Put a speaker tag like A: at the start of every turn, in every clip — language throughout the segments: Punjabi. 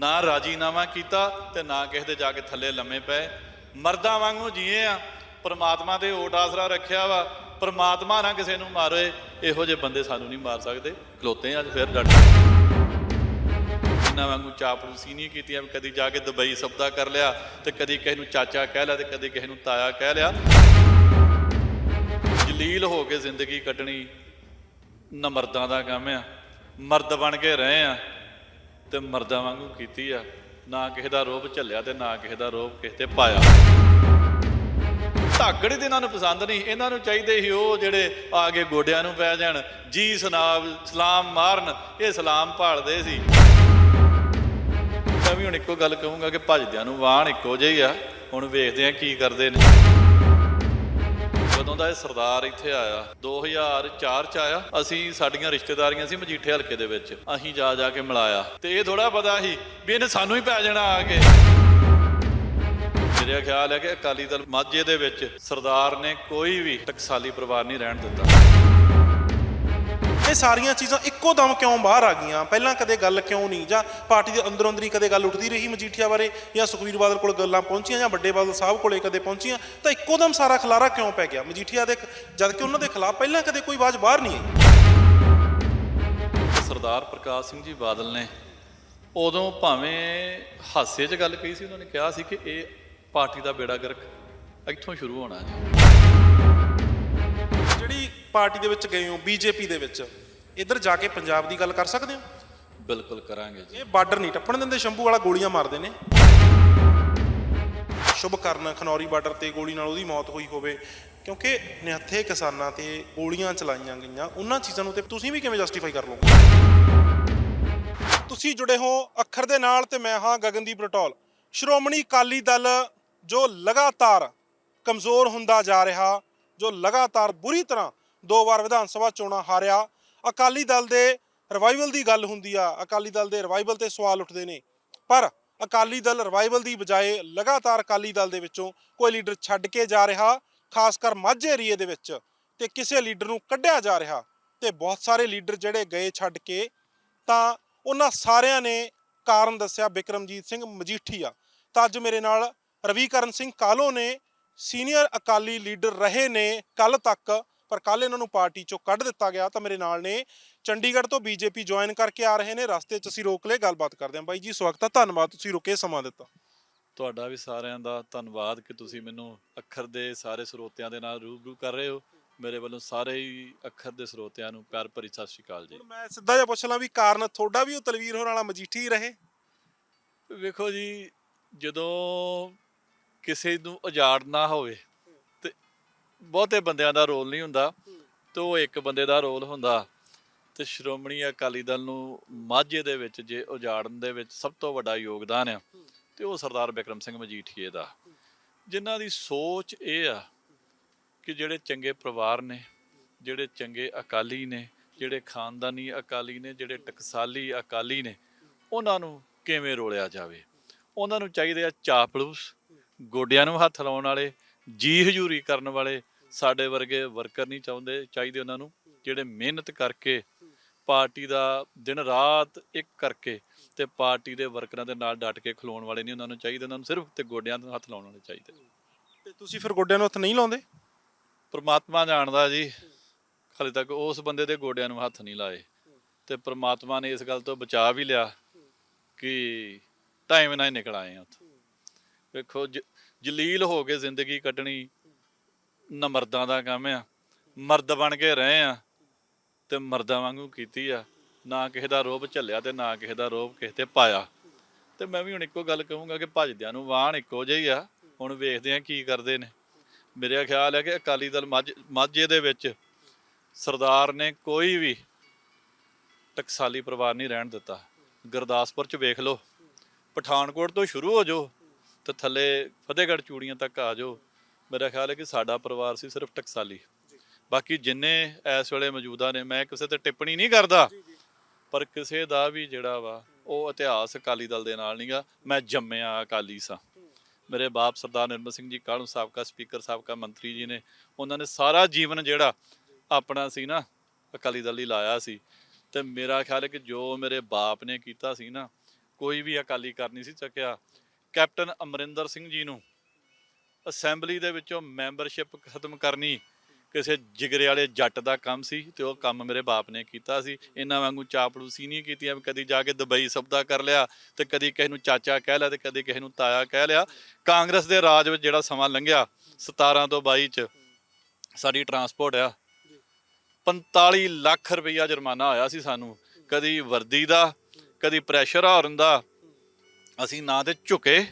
A: ਨਾ ਰਾਜੀਨਾਮਾ ਕੀਤਾ ਤੇ ਨਾ ਕਿਸੇ ਦੇ ਜਾ ਕੇ ਥੱਲੇ ਲੰਮੇ ਪਏ। ਮਰਦਾਂ ਵਾਂਗੂ ਜੀਏ ਆ। ਪਰਮਾਤਮਾ ਦੇ ਓਟ ਆਸਰਾ ਰੱਖਿਆ ਵਾ। ਪਰਮਾਤਮਾ ਨਾ ਕਿਸੇ ਨੂੰ ਮਾਰੇ। ਇਹੋ ਜਿਹੇ ਬੰਦੇ ਸਾਨੂੰ ਨਹੀਂ ਮਾਰ ਸਕਦੇ। ਖਲੋਤੇ ਅੱਜ ਫਿਰ ਡਟ ਇਹਨਾਂ ਵਾਂਗੂ ਚਾਪਲੂਸੀ ਨਹੀਂ ਕੀਤੀਆਂ ਵੀ ਕਦੀ ਜਾ ਕੇ ਦੁਬਈ ਸਬਦਾ ਕਰ ਲਿਆ ਤੇ ਕਦੀ ਕਿਸੇ ਨੂੰ ਚਾਚਾ ਕਹਿ ਲਿਆ ਤੇ ਕਦੀ ਕਿਸੇ ਨੂੰ ਤਾਇਆ ਕਹਿ ਲਿਆ। ਜਲੀਲ ਹੋ ਕੇ ਜ਼ਿੰਦਗੀ ਕੱਟਣੀ ਮਰਦਾਂ ਦਾ ਕੰਮ ਆ। ਮਰਦ ਬਣ ਕੇ ਰਹੇ ਆ। ਤੇ ਮਰਦਾਂ ਵਾਂਗੂ ਕੀਤੀ ਆ। ਨਾ ਕਿਸੇ ਦਾ ਰੋਪ ਝੱਲਿਆ ਤੇ ਨਾ ਕਿਸੇ ਦਾ ਰੋਬ ਕਿਸੇ ਤੇ ਪਾਇਆ। ਧਾਗੜੇ ਤੇ ਇਹਨਾਂ ਨੂੰ ਪਸੰਦ ਨਹੀਂ। ਇਹਨਾਂ ਨੂੰ ਚਾਹੀਦੇ ਸੀ ਉਹ ਜਿਹੜੇ ਆ ਕੇ ਗੋਡਿਆਂ ਨੂੰ ਪੈ ਜਾਣ। ਜੀ ਸਨਾਬ ਸਲਾਮ ਮਾਰਨ, ਇਹ ਸਲਾਮ ਭਾਲਦੇ ਸੀ। ਮੈਂ ਵੀ ਹੁਣ ਇੱਕੋ ਗੱਲ ਕਹੂੰਗਾ ਕਿ ਭਜਦਿਆਂ ਨੂੰ ਵਾਹਣ ਇੱਕੋ ਜਿਹੀ ਆ। ਹੁਣ ਵੇਖਦੇ ਆ ਕੀ ਕਰਦੇ ਨੇ। ਦਾ ਇਹ ਸਰਦਾਰ ਇੱਥੇ ਆਇਆ। 2004 ਚ ਆਇਆ। ਅਸੀਂ ਸਾਡੀਆਂ ਰਿਸ਼ਤੇਦਾਰੀਆਂ ਸੀ ਮਜੀਠੇ ਹਲਕੇ ਦੇ ਵਿੱਚ। ਅਸੀਂ ਜਾ ਜਾ ਕੇ ਮਿਲਾਇਆ। ਤੇ ਇਹ ਥੋੜਾ ਪਤਾ ਸੀ ਵੀ ਇਹਨੇ ਸਾਨੂੰ ਹੀ ਪੈ ਜਾਣਾ ਆ ਕੇ। ਮੇਰਾ ਖਿਆਲ ਹੈ ਕਿ ਅਕਾਲੀ ਦਲ ਮਾਝੇ ਦੇ ਵਿੱਚ ਸਰਦਾਰ ਨੇ ਕੋਈ ਵੀ ਟਕਸਾਲੀ ਪਰਿਵਾਰ ਨਹੀਂ ਰਹਿਣ ਦਿੱਤਾ।
B: ਇਹ ਸਾਰੀਆਂ ਚੀਜ਼ਾਂ ਇੱਕੋ ਦਮ ਕਿਉਂ ਬਾਹਰ ਆ ਗਈਆਂ? ਪਹਿਲਾਂ ਕਦੇ ਗੱਲ ਕਿਉਂ ਨਹੀਂ? ਜਾਂ ਪਾਰਟੀ ਦੇ ਅੰਦਰੋਂ ਅੰਦਰੀ ਕਦੇ ਗੱਲ ਉੱਠਦੀ ਰਹੀ ਮਜੀਠੀਆ ਬਾਰੇ? ਜਾਂ ਸੁਖਵੀਰ ਬਾਦਲ ਕੋਲ ਗੱਲਾਂ ਪਹੁੰਚੀਆਂ ਜਾਂ ਵੱਡੇ ਬਾਦਲ ਸਾਹਿਬ ਕੋਲੇ ਕਦੇ ਪਹੁੰਚੀਆਂ? ਤਾਂ ਇੱਕੋ ਦਮ ਸਾਰਾ ਖਲਾਰਾ ਕਿਉਂ ਪੈ ਗਿਆ? ਮਜੀਠੀਆ ਦੇ ਜਦ ਕਿ ਉਹਨਾਂ ਦੇ ਖਿਲਾਫ ਪਹਿਲਾਂ ਕਦੇ ਕੋਈ ਆਵਾਜ਼ ਬਾਹਰ ਨਹੀਂ ਆਈ।
A: ਸਰਦਾਰ ਪ੍ਰਕਾਸ਼ ਸਿੰਘ ਜੀ ਬਾਦਲ ਨੇ ਉਦੋਂ ਭਾਵੇਂ ਹਾਸੇ 'ਚ ਗੱਲ ਕਹੀ ਸੀ ਉਹਨਾਂ ਨੇ ਕਿਹਾ ਸੀ ਕਿ ਇਹ ਪਾਰਟੀ ਦਾ ਬੇੜਾ ਗਰਕ ਇੱਥੋਂ ਸ਼ੁਰੂ ਹੋਣਾ ਜੀ।
B: ਜਿਹੜੀ ਪਾਰਟੀ ਦੇ ਵਿੱਚ ਗਏ ਹੋ ਬੀਜੇਪੀ ਦੇ ਵਿੱਚ ਇੱਧਰ ਜਾ ਕੇ ਪੰਜਾਬ ਦੀ ਗੱਲ ਕਰ ਸਕਦੇ ਹੋ?
A: ਬਿਲਕੁਲ ਕਰਾਂਗੇ ਜੀ।
B: ਇਹ ਬਾਰਡਰ ਨਹੀਂ ਟੱਪਣ ਦਿੰਦੇ ਸ਼ੰਭੂ ਵਾਲਾ ਗੋਲੀਆਂ ਮਾਰਦੇ ਨੇ। ਸ਼ੁਭ ਕਰਨ ਖਨੌਰੀ ਬਾਰਡਰ ਤੇ ਗੋਲੀ ਨਾਲ ਉਹਦੀ ਮੌਤ ਹੋਈ ਹੋਵੇ ਕਿਉਂਕਿ ਨਿਹੱਥੇ ਕਿਸਾਨਾਂ ਤੇ ਗੋਲੀਆਂ ਚਲਾਈਆਂ ਗਈਆਂ ਉਹਨਾਂ ਚੀਜ਼ਾਂ ਨੂੰ ਤੇ ਤੁਸੀਂ ਵੀ ਕਿਵੇਂ ਜਸਟੀਫਾਈ ਕਰ ਲਓਗੇ? ਤੁਸੀਂ ਜੁੜੇ ਹੋ ਅੱਖਰ ਦੇ ਨਾਲ ਤੇ ਮੈਂ ਹਾਂ ਗਗਨਦੀਪ ਰਟੋਲ। ਸ਼੍ਰੋਮਣੀ ਅਕਾਲੀ ਦਲ ਜੋ ਲਗਾਤਾਰ ਕਮਜ਼ੋਰ ਹੁੰਦਾ ਜਾ ਰਿਹਾ ਜੋ ਲਗਾਤਾਰ ਬੁਰੀ ਤਰ੍ਹਾਂ ਦੋ ਵਾਰ ਵਿਧਾਨ ਸਭਾ ਚੋਣਾਂ ਹਾਰਿਆ ਅਕਾਲੀ ਦਲ ਦੇ ਰਿਵਾਈਵਲ ਦੀ ਗੱਲ ਹੁੰਦੀ ਆ, ਅਕਾਲੀ ਦਲ ਦੇ ਰਿਵਾਈਵਲ ਤੇ ਸਵਾਲ ਉੱਠਦੇ ਨੇ। ਪਰ ਅਕਾਲੀ ਦਲ ਰਿਵਾਈਵਲ ਦੀ ਬਜਾਏ ਲਗਾਤਾਰ ਅਕਾਲੀ ਦਲ ਦੇ ਵਿੱਚੋਂ ਕੋਈ ਲੀਡਰ ਛੱਡ ਕੇ ਜਾ ਰਿਹਾ, ਖਾਸ ਕਰ ਮਾਝੇ ਏਰੀਏ ਦੇ ਵਿੱਚ, ਤੇ ਕਿਸੇ ਲੀਡਰ ਨੂੰ ਕੱਢਿਆ ਜਾ ਰਿਹਾ, ਤੇ ਬਹੁਤ ਸਾਰੇ ਲੀਡਰ ਜਿਹੜੇ ਗਏ ਛੱਡ ਕੇ, ਤਾਂ ਉਹਨਾਂ ਸਾਰਿਆਂ ਨੇ ਕਾਰਨ ਦੱਸਿਆ ਬਿਕਰਮਜੀਤ ਸਿੰਘ ਮਜੀਠੀਆ ਤਾਂ ਅੱਜ ਮੇਰੇ ਨਾਲ ਰਵੀਕਰਨ ਸਿੰਘ ਕਾਲੋ ਨੇ ਸੀਨੀਅਰ ਅਕਾਲੀ ਲੀਡਰ ਰਹੇ ਨੇ ਕੱਲ ਤੱਕ। ਪਰ ਕੱਲ ਇਹਨਾਂ ਨੂੰ ਪਾਰਟੀ ਚੋਂ ਕੱਢ ਦਿੱਤਾ ਗਿਆ ਤਾਂ ਮੇਰੇ ਨਾਲ ਨੇ ਚੰਡੀਗੜ੍ਹ ਤੋਂ ਬੀਜੇਪੀ ਜੁਆਇਨ ਕਰਕੇ ਆ ਰਹੇ ਨੇ ਰਸਤੇ 'ਚ ਅਸੀਂ ਰੋਕ ਲਏ ਗੱਲਬਾਤ ਕਰਦੇ ਹਾਂ। ਬਾਈ ਜੀ ਸਵਾਗਤ ਹੈ ਧੰਨਵਾਦ ਤੁਸੀਂ ਰੁਕੇ ਸਮਾਂ ਦਿੱਤਾ।
A: ਤੁਹਾਡਾ ਵੀ ਸਾਰਿਆਂ ਦਾ ਧੰਨਵਾਦ ਕਿ ਤੁਸੀਂ ਮੈਨੂੰ ਅੱਖਰ ਦੇ ਸਾਰੇ ਸਰੋਤਿਆਂ ਦੇ ਨਾਲ ਰੂਬਰੂ ਕਰ ਰਹੇ ਹੋ। ਮੇਰੇ ਵੱਲੋਂ ਸਾਰੇ ਹੀ ਅੱਖਰ ਦੇ ਸਰੋਤਿਆਂ ਨੂੰ ਪਿਆਰ ਭਰੀ ਸਤਿ ਸ਼੍ਰੀ ਅਕਾਲ ਜੀ।
B: ਹੁਣ ਮੈਂ ਸਿੱਧਾ ਜਿਹਾ ਪੁੱਛ ਲਾਂ ਵੀ ਕਾਰਨ ਤੁਹਾਡਾ ਵੀ ਉਹ ਤਲਵੀਰ ਹੋਣ ਵਾਲਾ ਮਜੀਠੀ ਰਹੇ?
A: ਵੇਖੋ ਜੀ ਜਦੋਂ ਕਿਸੇ ਨੂੰ ਉਜਾੜਨਾ ਹੋਵੇ ਬਹੁਤੇ ਬੰਦਿਆਂ ਦਾ ਰੋਲ ਨਹੀਂ ਹੁੰਦਾ, ਤੇ ਉਹ ਇੱਕ ਬੰਦੇ ਦਾ ਰੋਲ ਹੁੰਦਾ। ਤੇ ਸ਼੍ਰੋਮਣੀ ਅਕਾਲੀ ਦਲ ਨੂੰ ਮਾਝੇ ਦੇ ਵਿੱਚ ਜੇ ਉਜਾੜਨ ਦੇ ਵਿੱਚ ਸਭ ਤੋਂ ਵੱਡਾ ਯੋਗਦਾਨ ਆ, ਤੇ ਉਹ ਸਰਦਾਰ ਬਿਕਰਮ ਸਿੰਘ ਮਜੀਠੀਏ ਦਾ। ਜਿਨ੍ਹਾਂ ਦੀ ਸੋਚ ਇਹ ਆ ਕਿ ਜਿਹੜੇ ਚੰਗੇ ਪਰਿਵਾਰ ਨੇ, ਜਿਹੜੇ ਚੰਗੇ ਅਕਾਲੀ ਨੇ, ਜਿਹੜੇ ਖਾਨਦਾਨੀ ਅਕਾਲੀ ਨੇ, ਜਿਹੜੇ ਟਕਸਾਲੀ ਅਕਾਲੀ ਨੇ, ਉਹਨਾਂ ਨੂੰ ਕਿਵੇਂ ਰੋਲਿਆ ਜਾਵੇ? ਉਹਨਾਂ ਨੂੰ ਚਾਹੀਦੇ ਆ ਚਾਪਲੂਸ, ਗੋਡਿਆਂ ਨੂੰ ਹੱਥ ਲਾਉਣ ਵਾਲੇ ਜੀ ਹਜ਼ੂਰੀ ਕਰਨ ਵਾਲੇ ਸਾਡੇ ਵਰਗੇ ਵਰਕਰ ਨਹੀਂ ਚਾਹੁੰਦੇ ਚਾਹੀਦੇ ਉਹਨਾਂ ਨੂੰ ਜਿਹੜੇ ਮਿਹਨਤ ਕਰਕੇ ਪਾਰਟੀ ਦਾ ਦਿਨ ਰਾਤ ਇੱਕ ਕਰਕੇ ਤੇ ਪਾਰਟੀ ਦੇ ਵਰਕਰਾਂ ਦੇ ਨਾਲ ਡਟ ਕੇ ਖਲੋਣ ਵਾਲੇ ਨਹੀਂ ਉਹਨਾਂ ਨੂੰ ਚਾਹੀਦੇ ਉਹਨਾਂ ਨੂੰ ਸਿਰਫ ਤੇ ਗੋਡਿਆਂ ਨੂੰ ਹੱਥ ਲਾਉਣ ਵਾਲੇ ਚਾਹੀਦੇ।
B: ਤੇ ਤੁਸੀਂ ਫਿਰ ਗੋਡਿਆਂ ਨੂੰ ਹੱਥ ਨਹੀਂ ਲਾਉਂਦੇ?
A: ਪ੍ਰਮਾਤਮਾ ਜਾਣਦਾ ਜੀ ਹਾਲੇ ਤੱਕ ਉਸ ਬੰਦੇ ਦੇ ਗੋਡਿਆਂ ਨੂੰ ਹੱਥ ਨਹੀਂ ਲਾਏ। ਤੇ ਪ੍ਰਮਾਤਮਾ ਨੇ ਇਸ ਗੱਲ ਤੋਂ ਬਚਾ ਵੀ ਲਿਆ ਕਿ ਟਾਈਮ ਨਾਲ ਹੀ ਨਿਕਲ ਆਏ ਆ ਉੱਥੋਂ। ਵੇਖੋ ਜਲੀਲ ਹੋ ਕੇ ਜ਼ਿੰਦਗੀ ਕੱਟਣੀ ਮਰਦਾਂ ਦਾ ਕੰਮ ਆ। ਮਰਦ ਬਣ ਕੇ ਰਹੇ ਆ ਤੇ ਮਰਦਾਂ ਵਾਂਗੂ ਕੀਤੀ ਆ। ਨਾ ਕਿਸੇ ਦਾ ਰੋਬ ਝੱਲਿਆ ਤੇ ਨਾ ਕਿਸੇ ਦਾ ਰੋਬ ਕਿਸੇ ਤੇ ਪਾਇਆ। ਤੇ ਮੈਂ ਵੀ ਹੁਣ ਇੱਕੋ ਗੱਲ ਕਹੂੰਗਾ ਕਿ ਭਜਦਿਆਂ ਨੂੰ ਵਾਹਣ ਇੱਕੋ ਜਿਹੀ ਆ। ਹੁਣ ਵੇਖਦੇ ਆ ਕੀ ਕਰਦੇ ਨੇ। ਮੇਰਾ ਖਿਆਲ ਹੈ ਕਿ ਅਕਾਲੀ ਦਲ ਮਾਝ- ਮਾਝੇ ਦੇ ਵਿੱਚ ਸਰਦਾਰ ਨੇ ਕੋਈ ਵੀ ਟਕਸਾਲੀ ਪਰਿਵਾਰ ਨਹੀਂ ਰਹਿਣ ਦਿੱਤਾ। ਗੁਰਦਾਸਪੁਰ ਚ ਵੇਖ ਲਓ। ਪਠਾਨਕੋਟ ਤੋਂ ਸ਼ੁਰੂ ਹੋ ਜਾਓ ਤੇ ਥੱਲੇ ਫਤਿਹਗੜ੍ਹ ਚੂੜੀਆਂ ਤੱਕ ਆ ਜਾਓ। ਮੇਰਾ ਖਿਆਲ ਹੈ ਕਿ ਸਾਡਾ ਪਰਿਵਾਰ ਸੀ ਸਿਰਫ ਟਕਸਾਲੀ। ਬਾਕੀ ਜਿੰਨੇ ਇਸ ਵੇਲੇ ਮੌਜੂਦਾ ਨੇ ਮੈਂ ਕਿਸੇ ਤੇ ਟਿੱਪਣੀ ਨਹੀਂ ਕਰਦਾ। ਪਰ ਕਿਸੇ ਦਾ ਵੀ ਜਿਹੜਾ ਵਾ ਉਹ ਇਤਿਹਾਸ ਅਕਾਲੀ ਦਲ ਦੇ ਨਾਲ ਨਹੀਂਗਾ। ਮੈਂ ਜੰਮਿਆ ਅਕਾਲੀ ਸਾਂ। ਮੇਰੇ ਬਾਪ ਸਰਦਾਰ ਨਿਰਮਲ ਸਿੰਘ ਜੀ ਕਾਹਨੂੰ ਸਾਬਕਾ ਸਪੀਕਰ ਸਾਬਕਾ ਮੰਤਰੀ ਜੀ ਨੇ? ਉਹਨਾਂ ਨੇ ਸਾਰਾ ਜੀਵਨ ਜਿਹੜਾ ਆਪਣਾ ਸੀ ਨਾ ਅਕਾਲੀ ਦਲ ਲਈ ਲਾਇਆ ਸੀ। ਤੇ ਮੇਰਾ ਖਿਆਲ ਹੈ ਕਿ ਜੋ ਮੇਰੇ ਬਾਪ ਨੇ ਕੀਤਾ ਸੀ ਨਾ ਕੋਈ ਵੀ ਅਕਾਲੀ ਕਰ ਨਹੀਂ ਸੀ ਚੱਕਿਆ ਕੈਪਟਨ ਅਮਰਿੰਦਰ ਸਿੰਘ ਜੀ ਨੂੰ ਅਸੈਂਬਲੀ ਦੇ ਵਿੱਚੋਂ ਮੈਂਬਰਸ਼ਿਪ ਖਤਮ ਕਰਨੀ ਕਿਸੇ ਜਿਗਰੇ ਵਾਲੇ ਜੱਟ ਦਾ ਕੰਮ ਸੀ ਤੇ ਉਹ ਕੰਮ ਮੇਰੇ ਬਾਪ ਨੇ ਕੀਤਾ ਸੀ। ਇਹਨਾਂ ਵਾਂਗੂ ਚਾਪਲੂਸੀ ਨਹੀਂ ਕੀਤੀਆਂ ਵੀ ਕਦੀ ਜਾ ਕੇ ਦੁਬਈ ਸਬਦਾ ਕਰ ਲਿਆ ਤੇ ਕਦੀ ਕਿਸੇ ਨੂੰ ਚਾਚਾ ਕਹਿ ਲਿਆ ਤੇ ਕਦੀ ਕਿਸੇ ਨੂੰ ਤਾਇਆ ਕਹਿ ਲਿਆ। ਕਾਂਗਰਸ ਦੇ ਰਾਜ ਵਿੱਚ ਜਿਹੜਾ ਸਮਾਂ ਲੰਘਿਆ 17 ਤੋਂ 22 ਚ ਸਾਡੀ ਟਰਾਂਸਪੋਰਟ ਆ। 45 ਲੱਖ ਰੁਪਈਆ ਜੁਰਮਾਨਾ ਆਇਆ ਸੀ ਸਾਨੂੰ। ਕਦੀ ਵਰਦੀ ਦਾ, ਕਦੀ ਪ੍ਰੈਸ਼ਰ ਹਾਰਨ ਦਾ। ਅਸੀਂ ਨਾ ਤੇ ਝੁਕੇ।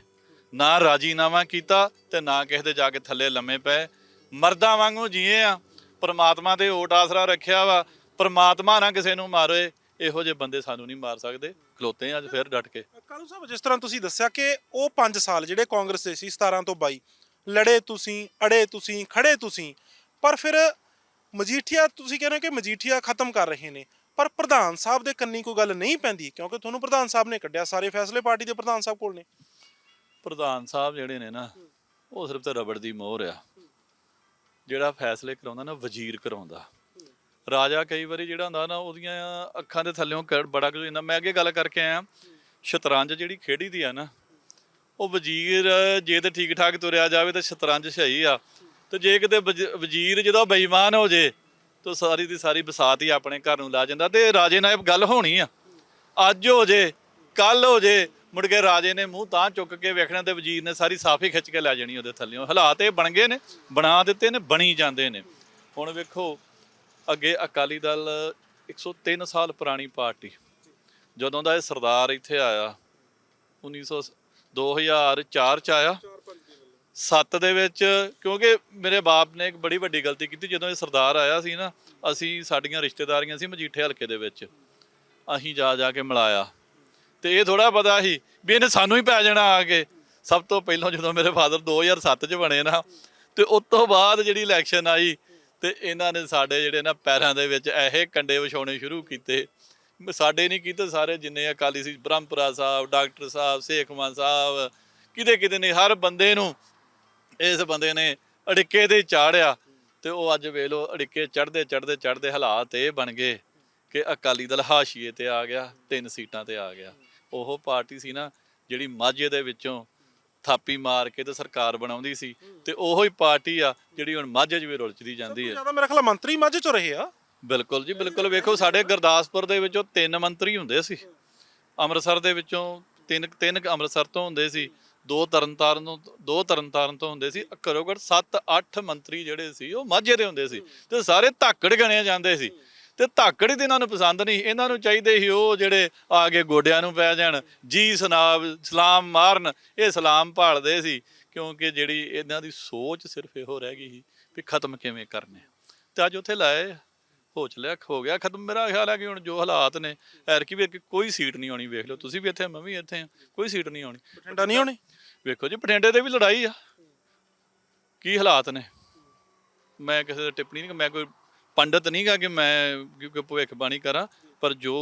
A: ਨਾ ਰਾਜੀਨਾਮਾ ਕੀਤਾ ਤੇ ਨਾ ਕਿਸੇ ਦੇ ਜਾ ਕੇ ਥੱਲੇ ਲੰਮੇ ਪਏ। ਮਰਦਾਂ ਵਾਂਗੂ ਜੀਏ ਆ। ਪਰਮਾਤਮਾ ਤੇ ਓਟ ਆਸਰਾ ਰੱਖਿਆ ਵਾ। ਪ੍ਰਮਾਤਮਾ ਨਾ ਕਿਸੇ ਨੂੰ ਮਾਰੇ। ਇਹੋ ਜਿਹੇ ਬੰਦੇ ਸਾਨੂੰ ਨਹੀਂ ਮਾਰ ਸਕਦੇ। ਖਲੋਤੇ ਅੱਜ ਫਿਰ ਡਟ ਕੇ।
B: ਕਾਲੂ ਸਾਹਿਬ, ਜਿਸ ਤਰ੍ਹਾਂ ਤੁਸੀਂ ਦੱਸਿਆ ਕਿ ਉਹ 5 ਸਾਲ ਜਿਹੜੇ ਕਾਂਗਰਸ ਦੇ ਸੀ 17 ਤੋਂ 22 ਲੜੇ ਤੁਸੀਂ, ਅੜੇ ਤੁਸੀਂ, ਖੜੇ ਤੁਸੀਂ, ਪਰ ਫਿਰ ਮਜੀਠੀਆ, ਤੁਸੀਂ ਕਹਿੰਦੇ ਹੋ ਕਿ ਮਜੀਠੀਆ ਖਤਮ ਕਰ ਰਹੇ ਨੇ। ਪਰ ਪ੍ਰਧਾਨ ਸਾਹਿਬ ਦੇ ਕੰਨੀ ਕੋਈ ਗੱਲ ਨਹੀਂ ਪੈਂਦੀ, ਕਿਉਂਕਿ ਤੁਹਾਨੂੰ ਪ੍ਰਧਾਨ ਸਾਹਿਬ ਨੇ ਕੱਢਿਆ, ਸਾਰੇ ਫੈਸਲੇ ਪਾਰਟੀ ਦੇ ਪ੍ਰਧਾਨ ਸਾਹਿਬ ਕੋਲ ਨੇ।
A: ਪ੍ਰਧਾਨ ਸਾਹਿਬ ਜਿਹੜੇ ਨੇ ਨਾ, ਉਹ ਸਿਰਫ ਤਾਂ ਰਬੜ ਦੀ ਮੋਹਰ ਆ। ਜਿਹੜਾ ਫੈਸਲੇ ਕਰਾਉਂਦਾ ਨਾ, ਵਜ਼ੀਰ ਕਰਾਉਂਦਾ। ਰਾਜਾ ਕਈ ਵਾਰੀ ਜਿਹੜਾ ਹੁੰਦਾ ਨਾ, ਉਹਦੀਆਂ ਅੱਖਾਂ ਦੇ ਥੱਲੇੋਂ ਕ- ਬੜਾ ਕੁਝ ਹੁੰਦਾ ਮੈਂ ਅੱਗੇ ਗੱਲ ਕਰਕੇ ਆਇਆ। ਸ਼ਤਰੰਜ ਜਿਹੜੀ ਖੇਡੀ ਦੀ ਆ ਨਾ, ਉਹ ਵਜ਼ੀਰ ਜੇ ਤੇ ਠੀਕ ਠਾਕ ਤੁਰਿਆ ਜਾਵੇ ਤਾਂ ਸ਼ਤਰੰਜ ਸਹੀ ਆ। ਤੇ ਜੇ ਕਿਤੇ ਵਜ਼- ਵਜ਼ੀਰ ਜਦੋਂ ਬੇਈਮਾਨ ਹੋ ਜੇ, ਤਾਂ ਸਾਰੀ ਦੀ ਸਾਰੀ ਬਸਾਤ ਹੀ ਆਪਣੇ ਘਰ ਨੂੰ ਲਾ ਜਾਂਦਾ। ਤੇ ਰਾਜੇ ਨਾਲ ਗੱਲ ਹੋਣੀ ਆ। ਅੱਜ ਹੋ ਜੇ ਕੱਲ ਹੋ ਜੇ ਮੁੜ ਕੇ ਰਾਜੇ ਨੇ ਮੂੰਹ ਤਾਂ ਚੁੱਕ ਕੇ ਵੇਖਣਾ ਤੇ ਵਜ਼ੀਰ ਨੇ ਸਾਰੀ ਸਾਫੀ ਖਿੱਚ ਕੇ ਲੈ ਜਾਣੀ ਉਹਦੇ ਥੱਲੇੋਂ ਹਾਲਾਤ ਇਹ ਬਣ ਗਏ ਨੇ, ਬਣਾ ਦਿੱਤੇ ਨੇ, ਬਣੀ ਜਾਂਦੇ ਨੇ। ਹੁਣ ਵੇਖੋ, ਅੱਗੇ ਅਕਾਲੀ ਦਲ 103 ਸਾਲ ਪੁਰਾਣੀ ਪਾਰਟੀ, ਜਦੋਂ ਦਾ ਇਹ ਸਰਦਾਰ ਇੱਥੇ ਆਇਆ 1900 2004 ਚ ਆਇਆ। 7 ਦੇ ਵਿੱਚ, ਕਿਉਂਕਿ ਮੇਰੇ ਬਾਪ ਨੇ ਇੱਕ ਬੜੀ ਵੱਡੀ ਗਲਤੀ ਕੀਤੀ, ਜਦੋਂ ਇਹ ਸਰਦਾਰ ਆਇਆ ਸੀ ਨਾ, ਅਸੀਂ ਸਾਡੀਆਂ ਰਿਸ਼ਤੇਦਾਰੀਆਂ ਸੀ ਮਜੀਠੇ ਹਲਕੇ ਦੇ ਵਿੱਚ। ਅਸੀਂ ਜਾ ਜਾ ਕੇ ਮਿਲਾਇਆ। ਤੇ ਇਹ ਥੋੜਾ ਪਤਾ ਸੀ ਵੀ ਇਹਨੇ ਸਾਨੂੰ ਹੀ ਪੈ ਜਾਣਾ ਆ ਕੇ। ਸਭ ਤੋਂ ਪਹਿਲਾਂ ਜਦੋਂ ਮੇਰੇ ਫਾਦਰ 2007 ਚ ਬਣੇ ਨਾ, ਤੇ ਉਸ ਤੋਂ ਬਾਅਦ ਜਿਹੜੀ ਇਲੈਕਸ਼ਨ ਆਈ, ਤੇ ਇਹਨਾਂ ਨੇ ਸਾਡੇ ਜਿਹੜੇ ਨਾ ਪੈਰਾਂ ਦੇ ਵਿੱਚ ਇਹੇ ਕੰਡੇ ਵਿਛਾਉਣੇ ਸ਼ੁਰੂ ਕੀਤੇ। ਸਾਡੇ ਨਹੀਂ ਕੀਤੇ ਸਾਰੇ ਜਿੰਨੇ ਅਕਾਲੀ ਸੀ, ਬ੍ਰਹਮਪੁਰਾ ਸਾਹਿਬ, ਡਾਕਟਰ ਸਾਹਿਬ ਸੇਖਵਾਨ ਸਾਹਿਬ, ਕਿਤੇ ਕਿਤੇ ਨੇ ਹਰ ਬੰਦੇ ਨੂੰ ਇਸ ਬੰਦੇ ਨੇ ਅੜਿੱਕੇ ਤੇ ਚਾੜਿਆ। ਤੇ ਉਹ ਅੱਜ ਵੇਖ ਲਓ, ਅੜਿੱਕੇ ਚੜਦੇ ਚੜਦੇ ਚੜਦੇ ਹਾਲਾਤ ਇਹ ਬਣ ਗਏ ਕਿ ਅਕਾਲੀ ਦਲ ਹਾਸ਼ੀਏ ਤੇ ਆ ਗਿਆ, ਤਿੰਨ ਸੀਟਾਂ ਤੇ ਆ ਗਿਆ। ਉਹ ਪਾਰਟੀ ਸੀ ਨਾ ਜਿਹੜੀ ਮਾਝੇ ਦੇ ਵਿੱਚੋਂ ਥਾਪੀ ਮਾਰ ਕੇ ਤੇ ਸਰਕਾਰ ਬਣਾਉਂਦੀ ਸੀ ਤੇ ਉਹੋ ਹੀ ਪਾਰਟੀ ਆ ਜਿਹੜੀ ਹੁਣ ਮਾਝੇ 'ਚ ਵੀ ਰੁਲਚਦੀ ਜਾਂਦੀ ਹੈ।
B: ਜ਼ਿਆਦਾ ਮੇਰੇ ਖਿਆਲ ਮੰਤਰੀ ਮਾਝੇ ਚੋਂ ਰਹੇ ਆ।
A: ਬਿਲਕੁਲ ਜੀ ਬਿਲਕੁਲ। ਵੇਖੋ ਸਾਡੇ ਗੁਰਦਾਸਪੁਰ ਦੇ ਵਿੱਚੋਂ ਤਿੰਨ ਮੰਤਰੀ ਹੁੰਦੇ ਸੀ। ਅੰਮ੍ਰਿਤਸਰ ਦੇ ਵਿੱਚੋਂ ਤਿੰਨ ਤਿੰਨ ਅੰਮ੍ਰਿਤਸਰ ਤੋਂ ਹੁੰਦੇ ਸੀ। ਦੋ ਤਰਨਤਾਰਨ ਤੋਂ ਦੋ ਤਰਨਤਾਰਨ ਤੋਂ ਹੁੰਦੇ ਸੀ। ਘੱਟੋ ਘੱਟ 7-8 ਮੰਤਰੀ ਜਿਹੜੇ ਸੀ ਉਹ ਮਾਝੇ ਦੇ ਹੁੰਦੇ ਸੀ। ਤੇ ਸਾਰੇ ਧਾਕੜ ਗਣੇ ਜਾਂਦੇ ਸੀ। ਤੇ ਧਾਕੜ ਹੀ ਤੇ ਇਹਨਾਂ ਨੂੰ ਪਸੰਦ ਨਹੀਂ। ਇਹਨਾਂ ਨੂੰ ਚਾਹੀਦੇ ਸੀ ਉਹ ਜਿਹੜੇ ਆ ਕੇ ਗੋਡਿਆਂ ਨੂੰ ਪੈ ਜਾਣ। ਜੀ ਸਨਾਬ ਸਲਾਮ ਮਾਰਨ ਇਹ ਸਲਾਮ ਭਾਲਦੇ ਸੀ। ਕਿਉਂਕਿ ਜਿਹੜੀ ਇਹਨਾਂ ਦੀ ਸੋਚ ਸਿਰਫ ਇਹੋ ਰਹਿ ਗਈ ਸੀ ਵੀ ਖਤਮ ਕਿਵੇਂ ਕਰਨੇ। ਤੇ ਅੱਜ ਉੱਥੇ ਲਾਏ ਹੋ ਚਲਿਆ ਹੋ ਗਿਆ ਖਤਮ। ਮੇਰਾ ਖਿਆਲ ਹੈ ਕਿ ਹੁਣ ਜੋ ਹਾਲਾਤ ਨੇ ਐਰਕੀ ਵੀ ਅੱਗੇ ਕੋਈ ਸੀਟ ਨਹੀਂ ਆਉਣੀ ਵੇਖ ਲਓ। ਤੁਸੀਂ ਵੀ ਇੱਥੇ ਮੈਂ ਵੀ ਇੱਥੇ ਕੋਈ ਸੀਟ ਨਹੀਂ ਆਉਣੀ।
B: ਬਠਿੰਡਾ ਨਹੀਂ ਹੋਣੇ
A: ਵੇਖੋ ਜੀ ਬਠਿੰਡੇ ਤੇ ਵੀ ਲੜਾਈ ਆ। ਕੀ ਹਾਲਾਤ ਨੇ? ਮੈਂ ਕਿਸੇ ਦੇ ਟਿੱਪਣੀ ਨਹੀਂ ਮੈਂ ਕੋਈ ਪੰਡਤ ਨਹੀਂਗਾ ਕਿ ਮੈਂ ਕਿਉਂਕਿ ਭਵਿੱਖਬਾਣੀ ਕਰਾਂ, ਪਰ ਜੋ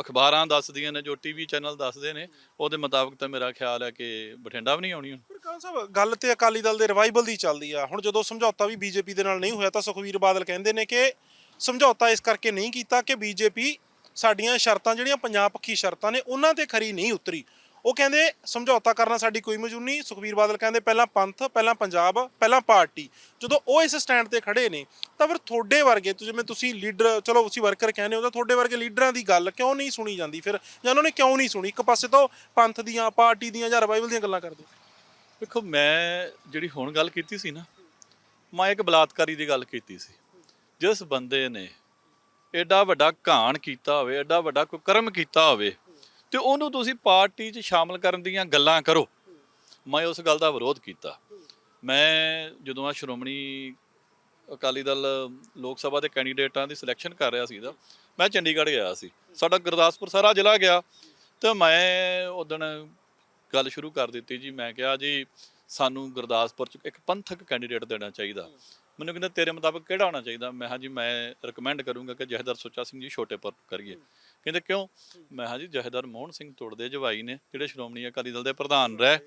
A: ਅਖਬਾਰਾਂ ਦੱਸਦੀਆਂ ਨੇ, ਜੋ ਟੀਵੀ ਚੈਨਲ ਦੱਸਦੇ ਨੇ, ਉਹਦੇ ਮੁਤਾਬਕ ਤਾਂ ਮੇਰਾ ਖਿਆਲ ਹੈ ਕਿ ਬਠਿੰਡਾ ਵੀ ਨਹੀਂ ਆਉਣੀ ਹੁਣ।
B: ਪਰ ਸਾਹਿਬ, ਗੱਲ ਤੇ ਅਕਾਲੀ ਦਲ ਦੇ ਰਿਵਾਈਵਲ ਦੀ ਚੱਲਦੀ ਆ। ਹੁਣ ਜਦੋਂ ਸਮਝੌਤਾ ਵੀ ਬੀਜੇਪੀ ਦੇ ਨਾਲ ਨਹੀਂ ਹੋਇਆ ਤਾਂ ਸੁਖਵੀਰ ਬਾਦਲ ਕਹਿੰਦੇ ਨੇ ਕਿ ਸਮਝੌਤਾ ਇਸ ਕਰਕੇ ਨਹੀਂ ਕੀਤਾ ਕਿ ਬੀਜੇਪੀ ਸਾਡੀਆਂ ਸ਼ਰਤਾਂ, ਜਿਹੜੀਆਂ ਪੰਜਾਬ ਪੱਖੀ ਸ਼ਰਤਾਂ ਨੇ, ਉਹਨਾਂ ਤੇ ਖਰੀ ਨਹੀਂ ਉਤਰੀ। ਉਹ ਕਹਿੰਦੇ ਸਮਝੌਤਾ ਕਰਨਾ ਸਾਡੀ ਕੋਈ ਮਨਜ਼ੂਰ ਨਹੀਂ। ਸੁਖਬੀਰ ਬਾਦਲ ਕਹਿੰਦੇ ਪਹਿਲਾਂ ਪੰਥ, ਪਹਿਲਾਂ ਪੰਜਾਬ, ਪਹਿਲਾਂ ਪਾਰਟੀ। ਜਦੋਂ ਉਹ ਇਸ ਸਟੈਂਡ ਤੇ ਖੜੇ ਨੇ, ਤਾਂ ਫਿਰ ਤੁਹਾਡੇ ਵਰਗੇ ਜਿਵੇਂ ਤੁਸੀਂ ਲੀਡਰ, ਚਲੋ ਤੁਸੀਂ ਵਰਕਰ ਕਹਿੰਦੇ ਹੋ, ਤਾਂ ਤੁਹਾਡੇ ਵਰਗੇ ਲੀਡਰਾਂ ਦੀ ਗੱਲ ਕਿਉਂ ਨਹੀਂ ਸੁਣੀ ਜਾਂਦੀ ਫਿਰ? ਜਾਂ ਉਹਨਾਂ ਨੇ ਕਿਉਂ ਨਹੀਂ ਸੁਣੀ? ਇੱਕ ਪਾਸੇ ਤਾਂ ਪੰਥ ਦੀਆਂ, ਪਾਰਟੀ ਦੀਆਂ ਜਾਂ ਰਿਵਾਈਵਲ ਦੀਆਂ ਗੱਲਾਂ ਕਰਦੇ।
A: ਵੇਖੋ ਮੈਂ ਜਿਹੜੀ ਹੁਣ ਗੱਲ ਕੀਤੀ ਸੀ ਨਾ, ਮੈਂ ਇੱਕ ਬਲਾਤਕਾਰੀ ਦੀ ਗੱਲ ਕੀਤੀ ਸੀ। ਜਿਸ ਬੰਦੇ ਨੇ ਐਡਾ ਵੱਡਾ ਘਾਣ ਕੀਤਾ ਹੋਵੇ ਐਡਾ ਵੱਡਾ ਕੋਈ ਕਰਮ ਕੀਤਾ ਹੋਵੇ ਤੇ ਉਹਨੂੰ ਤੁਸੀਂ ਪਾਰਟੀ 'ਚ ਸ਼ਾਮਲ ਕਰਨ ਦੀਆਂ ਗੱਲਾਂ ਕਰੋ। ਮੈਂ ਉਸ ਗੱਲ ਦਾ ਵਿਰੋਧ ਕੀਤਾ। ਮੈਂ ਜਦੋਂ ਆ ਸ਼੍ਰੋਮਣੀ ਅਕਾਲੀ ਦਲ ਲੋਕ ਸਭਾ ਦੇ ਕੈਂਡੀਡੇਟਾਂ ਦੀ ਸਿਲੈਕਸ਼ਨ ਕਰ ਰਿਹਾ ਸੀ ਦਾ ਮੈਂ ਚੰਡੀਗੜ੍ਹ ਗਿਆ ਸੀ। ਸਾਡਾ ਗੁਰਦਾਸਪੁਰ ਸਾਰਾ ਜ਼ਿਲ੍ਹਾ ਗਿਆ ਤੇ ਮੈਂ ਉਦੋਂ ਗੱਲ ਸ਼ੁਰੂ ਕਰ ਦਿੱਤੀ ਜੀ। ਮੈਂ ਕਿਹਾ ਜੀ, ਸਾਨੂੰ ਗੁਰਦਾਸਪੁਰ ਚ ਇੱਕ ਪੰਥਕ ਕੈਂਡੀਡੇਟ ਦੇਣਾ ਚਾਹੀਦਾ। ਮੈਨੂੰ ਕਹਿੰਦਾ ਤੇਰੇ ਮੁਤਾਬਕ ਕਿਹੜਾ ਹੋਣਾ ਚਾਹੀਦਾ? ਮੈਂ ਹਾਂ ਜੀ, ਮੈਂ ਰეკਮੈਂਡ ਕਰੂੰਗਾ ਕਿ ਜਹਦਰ ਸੁੱਚਾ ਸਿੰਘ ਜੀ ਛੋਟੇਪੁਰ ਕਰੀਏ। ਕਹਿੰਦੇ ਕਿਉਂ? ਮੈਂ ਹਾਂ ਜੀ ਜਹਦਰ ਮੋਹਨ ਸਿੰਘ ਤੋੜਦੇ ਜਵਾਈ ਨੇ, ਜਿਹੜੇ ਸ਼੍ਰੋਮਣੀ ਅਕਾਲੀ ਦਲ ਦੇ ਪ੍ਰਧਾਨ ਰਹਿ।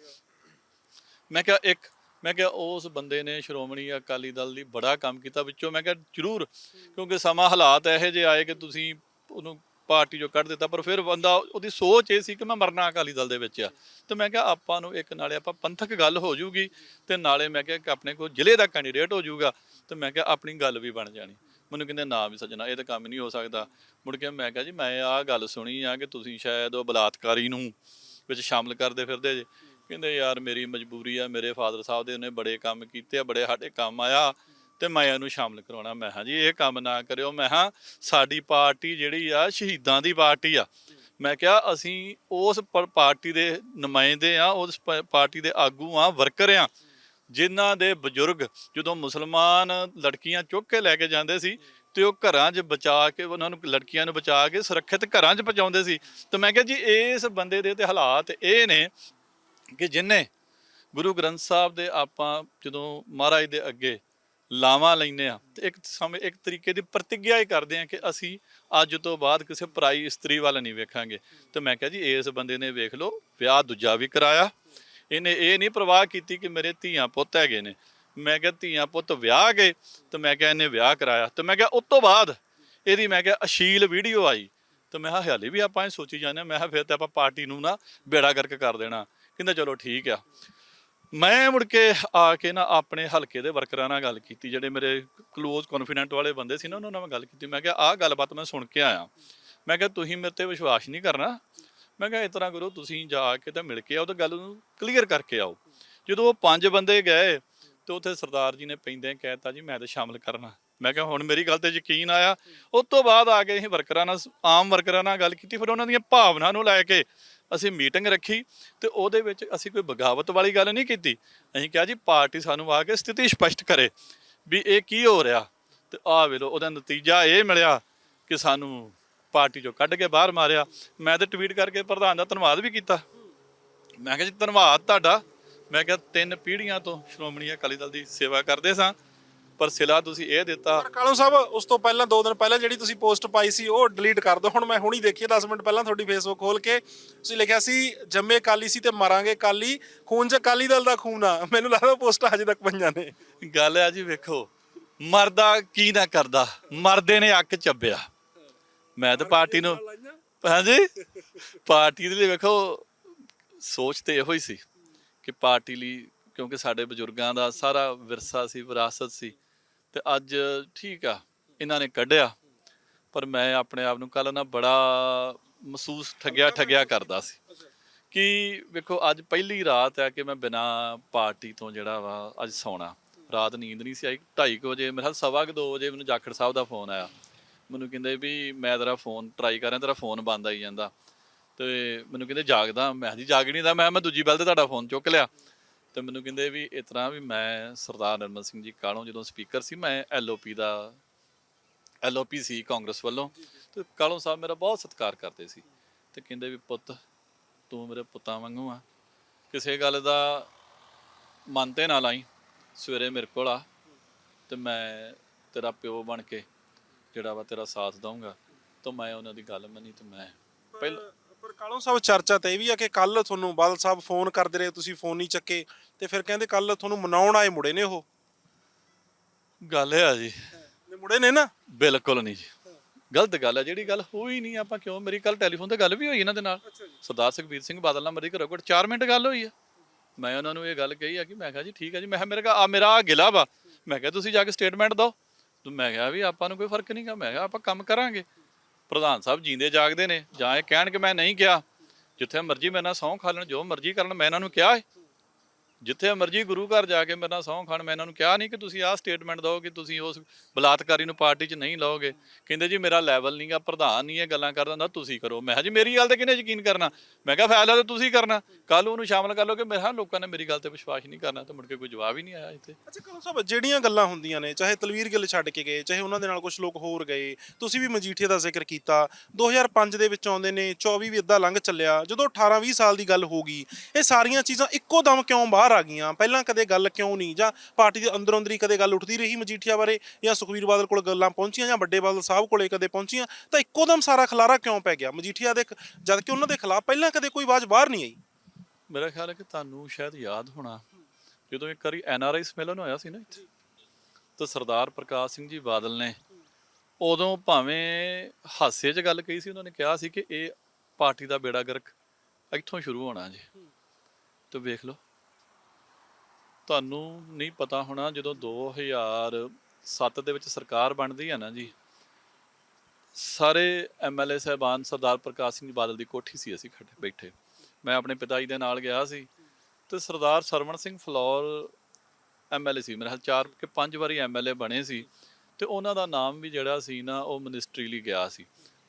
A: ਮੈਂ ਕਿਹਾ ਇੱਕ, ਮੈਂ ਕਿਹਾ ਉਸ ਬੰਦੇ ਨੇ ਸ਼੍ਰੋਮਣੀ ਅਕਾਲੀ ਦਲ ਲਈ ਬੜਾ ਕੰਮ ਕੀਤਾ ਵਿੱਚੋਂ। ਮੈਂ ਕਿਹਾ ਜ਼ਰੂਰ, ਕਿਉਂਕਿ ਸਮਾਂ ਹਾਲਾਤ ਇਹੋ ਜਿਹੇ ਆਏ ਕਿ ਤੁਸੀਂ ਉਹਨੂੰ ਪਾਰਟੀ ਚੋਂ ਕੱਢ ਦਿੱਤਾ, ਪਰ ਫਿਰ ਬੰਦਾ ਉਹਦੀ ਸੋਚ ਇਹ ਸੀ ਕਿ ਮੈਂ ਮਰਨਾ ਅਕਾਲੀ ਦਲ ਦੇ ਵਿੱਚ ਆ। ਤੇ ਮੈਂ ਕਿਹਾ ਆਪਾਂ ਨੂੰ ਇੱਕ ਨਾਲੇ ਆਪਾਂ ਪੰਥਕ ਗੱਲ ਹੋ ਜੂਗੀ ਤੇ ਨਾਲੇ ਮੈਂ ਕਿਹਾ ਆਪਣੇ ਕੋਲ ਜ਼ਿਲ੍ਹੇ ਦਾ ਕੈਂਡੀਡੇਟ ਹੋ ਜਾਊਗਾ ਤੇ ਮੈਂ ਕਿਹਾ ਆਪਣੀ ਗੱਲ ਵੀ ਬਣ ਜਾਣੀ। ਮੈਨੂੰ ਕਹਿੰਦੇ ਨਾ ਵੀ ਸੱਜਣਾ, ਇਹ ਤਾਂ ਕੰਮ ਨਹੀਂ ਹੋ ਸਕਦਾ। ਮੁੜ ਕੇ ਮੈਂ ਕਿਹਾ ਜੀ, ਮੈਂ ਆਹ ਗੱਲ ਸੁਣੀ ਆ ਕਿ ਤੁਸੀਂ ਸ਼ਾਇਦ ਉਹ ਬਲਾਤਕਾਰੀ ਨੂੰ ਵਿੱਚ ਸ਼ਾਮਲ ਕਰਦੇ ਫਿਰਦੇ ਜੇ। ਕਹਿੰਦੇ ਯਾਰ ਮੇਰੀ ਮਜਬੂਰੀ ਆ, ਮੇਰੇ ਫਾਦਰ ਸਾਹਿਬ ਦੇ ਉਹਨੇ ਬੜੇ ਕੰਮ ਕੀਤੇ ਆ, ਬੜੇ ਸਾਡੇ ਕੰਮ ਆਇਆ ਤੇ ਮੈਂ ਇਹਨੂੰ ਸ਼ਾਮਲ ਕਰਾਉਣਾ। ਮੈਂ ਹਾਂ ਜੀ, ਇਹ ਕੰਮ ਨਾ ਕਰਿਓ। ਮੈਂ ਹਾਂ ਸਾਡੀ ਪਾਰਟੀ ਜਿਹੜੀ ਆ, ਸ਼ਹੀਦਾਂ ਦੀ ਪਾਰਟੀ ਆ। ਮੈਂ ਕਿਹਾ, ਅਸੀਂ ਉਸ ਪਾਰਟੀ ਦੇ ਨੁਮਾਇੰਦੇ ਆ, ਉਸ ਪ- ਪਾਰਟੀ ਦੇ ਆਗੂ ਆ, ਵਰਕਰ ਆ। ਜਿਨ੍ਹਾਂ ਦੇ ਬਜ਼ੁਰਗ ਜਦੋਂ ਮੁਸਲਮਾਨ ਲੜਕੀਆਂ ਚੁੱਕ ਕੇ ਲੈ ਕੇ ਜਾਂਦੇ ਸੀ ਤੇ ਉਹ ਘਰਾਂ 'ਚ ਬਚਾ ਕੇ, ਉਹਨਾਂ ਨੂੰ ਲੜਕੀਆਂ ਨੂੰ ਬਚਾ ਕੇ ਸੁਰੱਖਿਅਤ ਘਰਾਂ 'ਚ ਪਹੁੰਚਾਉਂਦੇ ਸੀ। ਤੇ ਮੈਂ ਕਿਹਾ ਜੀ, ਇਸ ਬੰਦੇ ਦੇ ਤੇ ਹਾਲਾਤ ਇਹ ਨੇ ਕਿ ਜਿਨੇ ਗੁਰੂ ਗ੍ਰੰਥ ਸਾਹਿਬ ਦੇ ਆਪਾਂ ਜਦੋਂ ਮਹਾਰਾਜ ਦੇ ਅੱਗੇ ਲਾਵਾਂ ਲੈਨੇ ਆ ਤੇ ਇੱਕ ਸਮੇਂ, ਇੱਕ ਤਰੀਕੇ ਦੀ ਪ੍ਰਤੀਗਿਆ ਹੀ ਕਰਦੇ ਆ ਕਿ ਅਸੀਂ ਅੱਜ ਤੋਂ ਬਾਅਦ ਕਿਸੇ ਪਰਾਈ ਇਸਤਰੀ ਵੱਲ ਨਹੀਂ ਵੇਖਾਂਗੇ। ਤੇ ਮੈਂ ਕਿਹਾ ਜੀ, ਇਸ ਬੰਦੇ ਨੇ ਵੇਖ ਲਓ, ਵਿਆਹ ਦੂਜਾ ਵੀ ਕਰਾਇਆ। ਇਹਨੇ ਇਹ ਨਹੀਂ ਪ੍ਰਵਾਹ ਕੀਤੀ ਕਿ ਮੇਰੇ ਧੀਆਂ ਪੁੱਤ ਹੈਗੇ ਨੇ। ਮੈਂ ਕਿਹਾ, ਧੀਆਂ ਪੁੱਤ ਵਿਆਹ ਗਏ? ਤੇ ਮੈਂ ਕਿਹਾ, ਇਹਨੇ ਵਿਆਹ ਕਰਾਇਆ। ਤੇ ਮੈਂ ਕਿਹਾ, ਉਸ ਤੋਂ ਬਾਅਦ ਇਹਦੀ ਮੈਂ ਕਿਹਾ ਅਸ਼ੀਲ ਵੀਡੀਓ ਆਈ। ਤੇ ਮੈਂ ਕਿਹਾ, ਹਾਲੇ ਵੀ ਆਪਾਂ ਇਹ ਸੋਚੀ ਜਾਂਦੇ ਹਾਂ। ਮੈਂ ਕਿਹਾ, ਫਿਰ ਤੇ ਆਪਾਂ ਪਾਰਟੀ ਨੂੰ ਨਾ ਬੇੜਾ ਗਰਕ ਕਰ ਦੇਣਾ। ਕਹਿੰਦਾ, ਚਲੋ ਠੀਕ ਆ। ਮੈਂ ਮੁੜ ਕੇ ਆ ਕੇ ਨਾ ਆਪਣੇ ਹਲਕੇ ਦੇ ਵਰਕਰਾਂ ਨਾਲ ਗੱਲ ਕੀਤੀ। ਜਿਹੜੇ ਮੇਰੇ ক্লোਜ਼ ਕੌਨਫੀਡੈਂਟ ਵਾਲੇ ਬੰਦੇ ਸੀ ਨਾ, ਉਹਨਾਂ ਨਾਲ ਮੈਂ ਗੱਲ ਕੀਤੀ। ਮੈਂ ਕਿਹਾ, ਆਹ ਗੱਲਬਾਤ ਮੈਂ ਸੁਣ ਕੇ ਆਇਆ। ਮੈਂ ਕਿਹਾ, ਤੁਸੀਂ ਮੇਰੇ ਤੇ ਵਿਸ਼ਵਾਸ ਨਹੀਂ ਕਰਨਾ? ਮੈਂ ਕਿਹਾ, ਇਸ ਤਰ੍ਹਾਂ ਕਰੋ, ਤੁਸੀਂ ਜਾ ਕੇ ਤਾਂ ਮਿਲ ਕੇ ਆਓ ਤੇ ਗੱਲ ਨੂੰ ਕਲੀਅਰ ਕਰਕੇ ਆਓ। ਜਦੋਂ ਉਹ ਪੰਜ ਬੰਦੇ ਗਏ ਤੇ ਉੱਥੇ ਸਰਦਾਰ ਜੀ ਨੇ ਪੈਂਦੇ ਕਹਿਤਾ ਜੀ, ਮੈਂ ਤਾਂ ਸ਼ਾਮਲ ਕਰਨਾ। ਮੈਂ ਕਿਹਾ, ਹੁਣ ਮੇਰੀ ਗੱਲ ਤੇ ਯਕੀਨ ਆਇਆ। ਉਸ ਤੋਂ ਬਾਅਦ ਆ ਕੇ ਅਸੀਂ ਵਰਕਰਾਂ ਨਾਲ ਆਮ ਵਰਕਰਾਂ ਨਾਲ ਗੱਲ ਕੀਤੀ, ਫਿਰ ਉਹਨਾਂ ਦੀਆਂ ਭਾਵਨਾ ਨੂੰ ਲੈ ਕੇ ਅਸੀਂ ਮੀਟਿੰਗ ਰੱਖੀ ਤੇ ਉਹਦੇ ਵਿੱਚ ਅਸੀਂ ਕੋਈ ਬਗਾਵਤ ਵਾਲੀ ਗੱਲ ਨਹੀਂ ਕੀਤੀ। ਅਸੀਂ ਕਿਹਾ, ਜੀ, ਪਾਰਟੀ ਸਾਨੂੰ ਆ ਕੇ ਸਥਿਤੀ ਸਪਸ਼ਟ ਕਰੇ ਵੀ ਇਹ ਕੀ ਹੋ ਰਿਹਾ? ਤੇ ਆ ਵੇਲੋ ਉਹਦਾ ਨਤੀਜਾ ਇਹ ਮਿਲਿਆ ਕਿ ਸਾਨੂੰ ਪਾਰਟੀ ਚੋਂ ਕੱਢ ਕੇ ਬਾਹਰ ਮਾਰਿਆ। ਮੈਂ ਤੇ ਟਵੀਟ ਕਰਕੇ ਪ੍ਰਧਾਨ ਦਾ ਧੰਨਵਾਦ ਵੀ ਕੀਤਾ। ਮੈਂ ਕਿਹਾ ਜੀ ਧੰਨਵਾਦ ਤੁਹਾਡਾ। ਮੈਂ ਕਿਹਾ ਤਿੰਨ ਪੀੜ੍ਹੀਆਂ ਤੋਂ ਸ਼੍ਰੋਮਣੀ ਅਕਾਲੀ ਦਲ ਦੀ ਸੇਵਾ ਕਰਦੇ ਸਾਂ ਪਰ ਸਿਲਾ ਤੁਸੀਂ ਇਹ ਦਿੱਤਾ।
B: ਪਰ ਕਾਲੋ ਸਾਹਿਬ ਉਸ ਤੋਂ ਪਹਿਲਾਂ 2 ਦਿਨ ਪਹਿਲਾਂ ਜਿਹੜੀ ਤੁਸੀਂ ਪੋਸਟ ਪਾਈ ਸੀ ਉਹ ਡਿਲੀਟ ਕਰ ਦਿਓ। ਹੁਣ ਮੈਂ ਹੁਣੀ ਦੇਖੀ 10 ਮਿੰਟ ਪਹਿਲਾਂ ਤੁਹਾਡੀ ਫੇਸਬੁੱਕ ਖੋਲ ਕੇ ਤੁਸੀਂ ਲਿਖਿਆ ਸੀ ਜੰਮੇ ਕਾਲੀ ਸੀ ਤੇ ਮਰਾਂਗੇ ਕਾਲੀ ਖੂਨ 'ਚ ਅਕਾਲੀ ਦਲ ਦਾ ਖੂਨ ਆ। ਮੈਨੂੰ ਲੱਗਦਾ ਪੋਸਟਾਂ ਹਜੇ ਤੱਕ ਪਈਆਂ ਨੇ।
A: ਗੱਲ ਹੈ ਜੀ ਵੇਖੋ ਮਰਦਾ ਕੀ ਨਾ ਕਰਦਾ? ਮਰਦੇ ਨੇ ਅੱਕ ਚੱਬਿਆ। ਮੈਂ ਤਾਂ ਪਾਰਟੀ ਨੂੰ ਹਾਂਜੀ? ਪਾਰਟੀ ਦੇ ਲਈ ਵੇਖੋ ਸੋਚ ਤੇ ਇਹੋ ਹੀ ਸੀ ਕਿ ਪਾਰਟੀ ਲਈ ਕਿਉਂਕਿ ਸਾਡੇ ਬਜ਼ੁਰਗਾਂ ਦਾ ਸਾਰਾ ਵਿਰਸਾ ਸੀ ਵਿਰਾਸਤ ਸੀ ਤੇ ਅੱਜ ਠੀਕ ਆ ਇਹਨਾਂ ਨੇ ਕੱਢਿਆ। ਪਰ ਮੈਂ ਆਪਣੇ ਆਪ ਨੂੰ ਕੱਲ ਨਾ ਬੜਾ ਮਹਿਸੂਸ ਠੱਗਿਆ ਠੱਗਿਆ ਕਰਦਾ ਸੀ ਕਿ ਵੇਖੋ ਅੱਜ ਪਹਿਲੀ ਰਾਤ ਹੈ ਕਿ ਮੈਂ ਬਿਨਾ ਪਾਰਟੀ ਤੋਂ ਜਿਹੜਾ ਵਾ ਅੱਜ ਸੌਣਾ। ਰਾਤ ਨੀਂਦ ਨਹੀਂ ਸੀ ਆਈ 2:30 ਵਜੇ ਮੇਰੇ ਖਿਆਲ ਸਵਾ ਕੁ ਦੋ ਵਜੇ ਮੈਨੂੰ ਜਾਖੜ ਸਾਹਿਬ ਦਾ ਫੋਨ ਆਇਆ। ਮੈਨੂੰ ਕਹਿੰਦੇ ਵੀ ਮੈਂ ਤੇਰਾ ਫੋਨ ਟਰਾਈ ਕਰ ਰਿਹਾ ਤੇਰਾ ਫੋਨ ਬੰਦ ਆਈ ਜਾਂਦਾ। ਤੇ ਮੈਨੂੰ ਕਹਿੰਦੇ ਜਾਗਦਾ। ਮੈਂ ਜੀ, ਜਾਗ ਨਹੀਂ ਦਾ ਮੈਂ ਮੈਂ ਦੂਜੀ ਬੈਲ ਤੇ ਤੁਹਾਡਾ ਫੋਨ ਚੁੱਕ ਲਿਆ। ਤੇ ਮੈਨੂੰ ਕਹਿੰਦੇ ਵੀ ਇਸ ਤਰ੍ਹਾਂ ਵੀ ਮੈਂ ਸਰਦਾਰ ਨਰਮਲ ਸਿੰਘ ਜੀ ਕਾਲੋਂ ਜਦੋਂ ਸਪੀਕਰ ਸੀ, ਮੈਂ ਐਲਓਪੀ ਦਾ ਐਲਓਪੀ ਸੀ ਕਾਂਗਰਸ ਵੱਲੋਂ। ਤੇ ਕਾਲੋਂ ਸਾਹਿਬ ਮੇਰਾ ਬਹੁਤ ਸਤਿਕਾਰ ਕਰਦੇ ਸੀ। ਤੇ ਕਹਿੰਦੇ ਵੀ ਪੁੱਤ, ਤੂੰ ਮੇਰੇ ਪੁੱਤਾਂ ਵਾਂਗੂ ਆ। ਕਿਸੇ ਗੱਲ ਦਾ ਮਨ ਤੇ ਨਾ ਲਾਈ। ਸਵੇਰੇ ਮੇਰੇ ਕੋਲ ਆ ਤੇ ਮੈਂ ਤੇਰਾ ਪਿਓ ਬਣ ਕੇ ਜਿਹੜਾ ਵਾ ਤੇਰਾ ਸਾਥ ਦਊਂਗਾ ਤਾਂ ਮੈਂ ਉਹਨਾਂ ਦੀ ਗੱਲ ਮੰਨੀ ਤੇ ਮੈਂ ਪਹਿਲਾਂ
B: ਪਰ ਕਾਲੋ ਸਾਹਿਬ ਚਰਚਾ ਤਾਂ ਇਹ ਵੀ ਆ ਕਿ ਕੱਲ ਤੁਹਾਨੂੰ ਬਾਦਲ ਸਾਹਿਬ ਫੋਨ ਕਰਦੇ ਰਹੇ ਤੁਸੀਂ ਫੋਨ ਨਹੀਂ ਚੱਕੇ ਤੇ ਫਿਰ ਕਹਿੰਦੇ ਕੱਲ ਤੁਹਾਨੂੰ ਮਨਾਉਣ ਆਏ ਮੁੜੇ ਨੇ ਉਹ।
A: ਗੱਲ ਆ ਜੀ।
B: ਨੇ ਮੁੜੇ ਨੇ ਨਾ?
A: ਬਿਲਕੁਲ ਨਹੀਂ ਜੀ। ਗਲਤ ਗੱਲ ਹੈ ਜਿਹੜੀ ਗੱਲ ਹੋਈ ਨਹੀਂ ਆਪਾਂ ਕਿਉਂ ਮੇਰੀ ਕੱਲ ਟੈਲੀਫੋਨ ਤੇ ਗੱਲ ਵੀ ਹੋਈ ਇਹਨਾਂ ਦੇ ਨਾਲ। ਸਰਦਾਰ ਸੁਖਬੀਰ ਸਿੰਘ ਬਾਦਲ ਨਾਲ ਮੇਰੀ ਘਰੋਂ ਘੱਟ 4 ਮਿੰਟ ਗੱਲ ਹੋਈ ਆ। ਮੈਂ ਉਹਨਾਂ ਨੂੰ ਇਹ ਗੱਲ ਕਹੀ ਆ ਕਿ ਮੈਂ ਕਿਹਾ ਜੀ ਠੀਕ ਹੈ ਜੀ ਮੈਂ ਕਿਹਾ ਮੇਰੇ ਕਾ ਆ ਮੇਰਾ ਗਿਲਾ ਵਾ। ਮੈਂ ਕਿਹਾ ਤੁਸੀਂ ਜਾ ਕੇ ਸਟੇਟਮੈਂਟ ਦਿਓ। ਤੇ ਮੈਂ ਕਿਹਾ ਵੀ ਆਪਾਂ ਨੂੰ ਕੋਈ ਫ਼ਰਕ ਨਹੀਂਗਾ ਮੈਂ ਕਿਹਾ ਆਪਾਂ ਕੰਮ ਕਰਾਂਗੇ। ਪ੍ਰਧਾਨ ਸਾਹਿਬ ਜੀਂਦੇ ਜਾਗਦੇ ਨੇ। ਜਾਂ ਇਹ ਕਹਿਣ ਕਿ ਮੈਂ ਨਹੀਂ ਕਿਹਾ ਜਿੱਥੇ ਮਰਜ਼ੀ ਮੇਰੇ ਨਾਲ ਸਹੁੰ ਖਾ ਲੈਣ, ਜੋ ਮਰਜ਼ੀ ਕਰਨ, ਮੈਂ ਇਹਨਾਂ ਨੂੰ ਕਿਹਾ ਹੈ ਜਿੱਥੇ ਮਰਜ਼ੀ ਗੁਰੂ ਘਰ ਜਾ ਕੇ ਮੇਰੇ ਨਾਲ ਸਹੁੰ ਖਾਣ, ਮੈਂ ਇਹਨਾਂ ਨੂੰ ਕਿਹਾ ਨਹੀਂ ਕਿ ਤੁਸੀਂ ਆਹ ਸਟੇਟਮੈਂਟ ਦਿਓ ਕਿ ਤੁਸੀਂ ਉਸ ਬਲਾਤਕਾਰੀ ਨੂੰ ਪਾਰਟੀ 'ਚ ਨਹੀਂ ਲਓਗੇ। ਕਹਿੰਦੇ ਜੀ ਮੇਰਾ ਲੈਵਲ ਨਹੀਂਗਾ ਪ੍ਰਧਾਨ ਨਹੀਂ ਇਹ ਗੱਲਾਂ ਕਰਦਾ ਹੁੰਦਾ ਤੁਸੀਂ ਕਰੋ। ਮੈਂ ਕਿਹਾ ਜੀ ਮੇਰੀ ਗੱਲ ਤੇ ਕਿਹਨੇ ਯਕੀਨ ਕਰਨਾ? ਮੈਂ ਕਿਹਾ ਫੈਸਲਾ ਤਾਂ ਤੁਸੀਂ ਕਰਨਾ। ਕੱਲ ਉਹਨੂੰ ਸ਼ਾਮਲ ਕਰ ਲਓ ਕਿ ਮੈਂ ਕਿਹਾ ਲੋਕਾਂ ਨੇ ਮੇਰੀ ਗੱਲ ਤੇ ਵਿਸ਼ਵਾਸ ਨਹੀਂ ਕਰਨਾ, ਤਾਂ ਮੁੜ ਕੇ ਕੋਈ ਜਵਾਬ ਹੀ ਨਹੀਂ ਆਇਆ ਇੱਥੇ।
B: ਅੱਛਾ ਕਾਲੋ ਸਾਹਿਬ, ਜਿਹੜੀਆਂ ਗੱਲਾਂ ਹੁੰਦੀਆਂ ਨੇ, ਚਾਹੇ ਤਲਵੀਰ ਗਿੱਲ ਛੱਡ ਕੇ ਗਏ, ਚਾਹੇ ਉਹਨਾਂ ਦੇ ਨਾਲ ਕੁਝ ਲੋਕ ਹੋਰ ਗਏ, ਤੁਸੀਂ ਵੀ ਮਜੀਠੀਆ ਦਾ ਜ਼ਿਕਰ ਕੀਤਾ। 2005 ਦੇ ਵਿੱਚ ਆਉਂਦੇ ਨੇ 24 ਵੀ ਅੱਧਾ ਲੰਘ ਚੱਲਿਆ। ਜਦੋਂ 18 20 ਸਾਲ ਦੀ ਗੱਲ ਹੋ ਗਈ, ਇਹ ਸਾਰੀਆਂ ਚੀਜ਼ਾਂ ਇੱਕੋ ਦਮ ਕਿਉਂ ਬਾਹਰ ਆ ਗਈਆਂ। ਪਹਿਲਾਂ ਕਦੇ ਗੱਲ ਕਿਉਂ ਨਹੀਂ? ਜਾਂ ਪਾਰਟੀ ਦੇ ਅੰਦਰੋਂ ਅੰਦਰੀ ਕਦੇ ਗੱਲ ਉੱਠਦੀ ਰਹੀ ਮਜੀਠੀਆ ਬਾਰੇ? ਜਾਂ ਸੁਖਵੀਰ ਬਾਦਲ ਕੋਲ ਗੱਲਾਂ ਪਹੁੰਚੀਆਂ ਜਾਂ ਵੱਡੇ ਬਾਦਲ ਸਾਹਿਬ ਕੋਲੇ ਕਦੇ ਪਹੁੰਚੀਆਂ? ਤਾਂ ਇੱਕੋ ਦਮ ਸਾਰਾ ਖਲਾਰਾ ਕਿਉਂ ਪੈ ਗਿਆ? ਮਜੀਠੀਆ ਦੇ ਜਦ ਕਿ ਉਹਨਾਂ ਦੇ ਖਿਲਾਫ ਪਹਿਲਾਂ ਕਦੇ ਕੋਈ ਆਵਾਜ਼ ਬਾਹਰ ਨਹੀਂ ਆਈ।
A: ਮੇਰਾ ਖਿਆਲ ਹੈ ਕਿ ਤੁਹਾਨੂੰ ਸ਼ਾਇਦ ਯਾਦ ਹੋਣਾ, ਜਦੋਂ ਇੱਕ ਵਾਰੀ ਐਨਆਰਆਈ ਸਮੇਲਨ ਹੋਇਆ ਸੀ ਨਾ ਇੱਥੇ, ਤਾਂ ਸਰਦਾਰ ਪ੍ਰਕਾਸ਼ ਸਿੰਘ ਜੀ ਬਾਦਲ ਨੇ ਉਦੋਂ ਭਾਵੇਂ ਹਾਸੇ 'ਚ ਗੱਲ ਕਹੀ ਸੀ, ਉਹਨਾਂ ਨੇ ਕਿਹਾ ਸੀ ਕਿ ਇਹ ਪਾਰਟੀ ਦਾ ਬੇੜਾ ਗਰਕ ਇੱਥੋਂ ਸ਼ੁਰੂ ਹੋਣਾ ਜੀ। ਤੇ ਵੇਖ ਲਓ ਤੁਹਾਨੂੰ ਨਹੀਂ ਪਤਾ ਹੋਣਾ, ਜਦੋਂ 2007 ਦੇ ਵਿੱਚ ਸਰਕਾਰ ਬਣਦੀ ਹੈ ਨਾ ਜੀ, ਸਾਰੇ ਐਮਐਲਏ ਸਾਹਿਬਾਨ ਸਰਦਾਰ ਪ੍ਰਕਾਸ਼ ਸਿੰਘ ਬਾਦਲ ਦੀ ਕੋਠੀ ਸੀ ਅਸੀਂ ਖੜੇ ਬੈਠੇ। ਮੈਂ ਆਪਣੇ ਪਿਤਾ ਜੀ ਦੇ ਨਾਲ ਗਿਆ ਸੀ ਤੇ ਸਰਦਾਰ ਸਰਵਣ ਸਿੰਘ ਫਲੌਰ ਐਮਐਲਏ ਸੀ, ਮੇਰੇ ਖਿਆਲ ਚਾਰ ਕਿ ਪੰਜ ਵਾਰੀ ਐਮਐਲਏ ਬਣੇ ਸੀ ਤੇ ਉਹਨਾਂ ਦਾ ਨਾਮ ਵੀ ਜਿਹੜਾ ਸੀ ਨਾ, ਉਹ ਮਿਨਿਸਟਰੀ ਲਈ ਗਿਆ ਸੀ।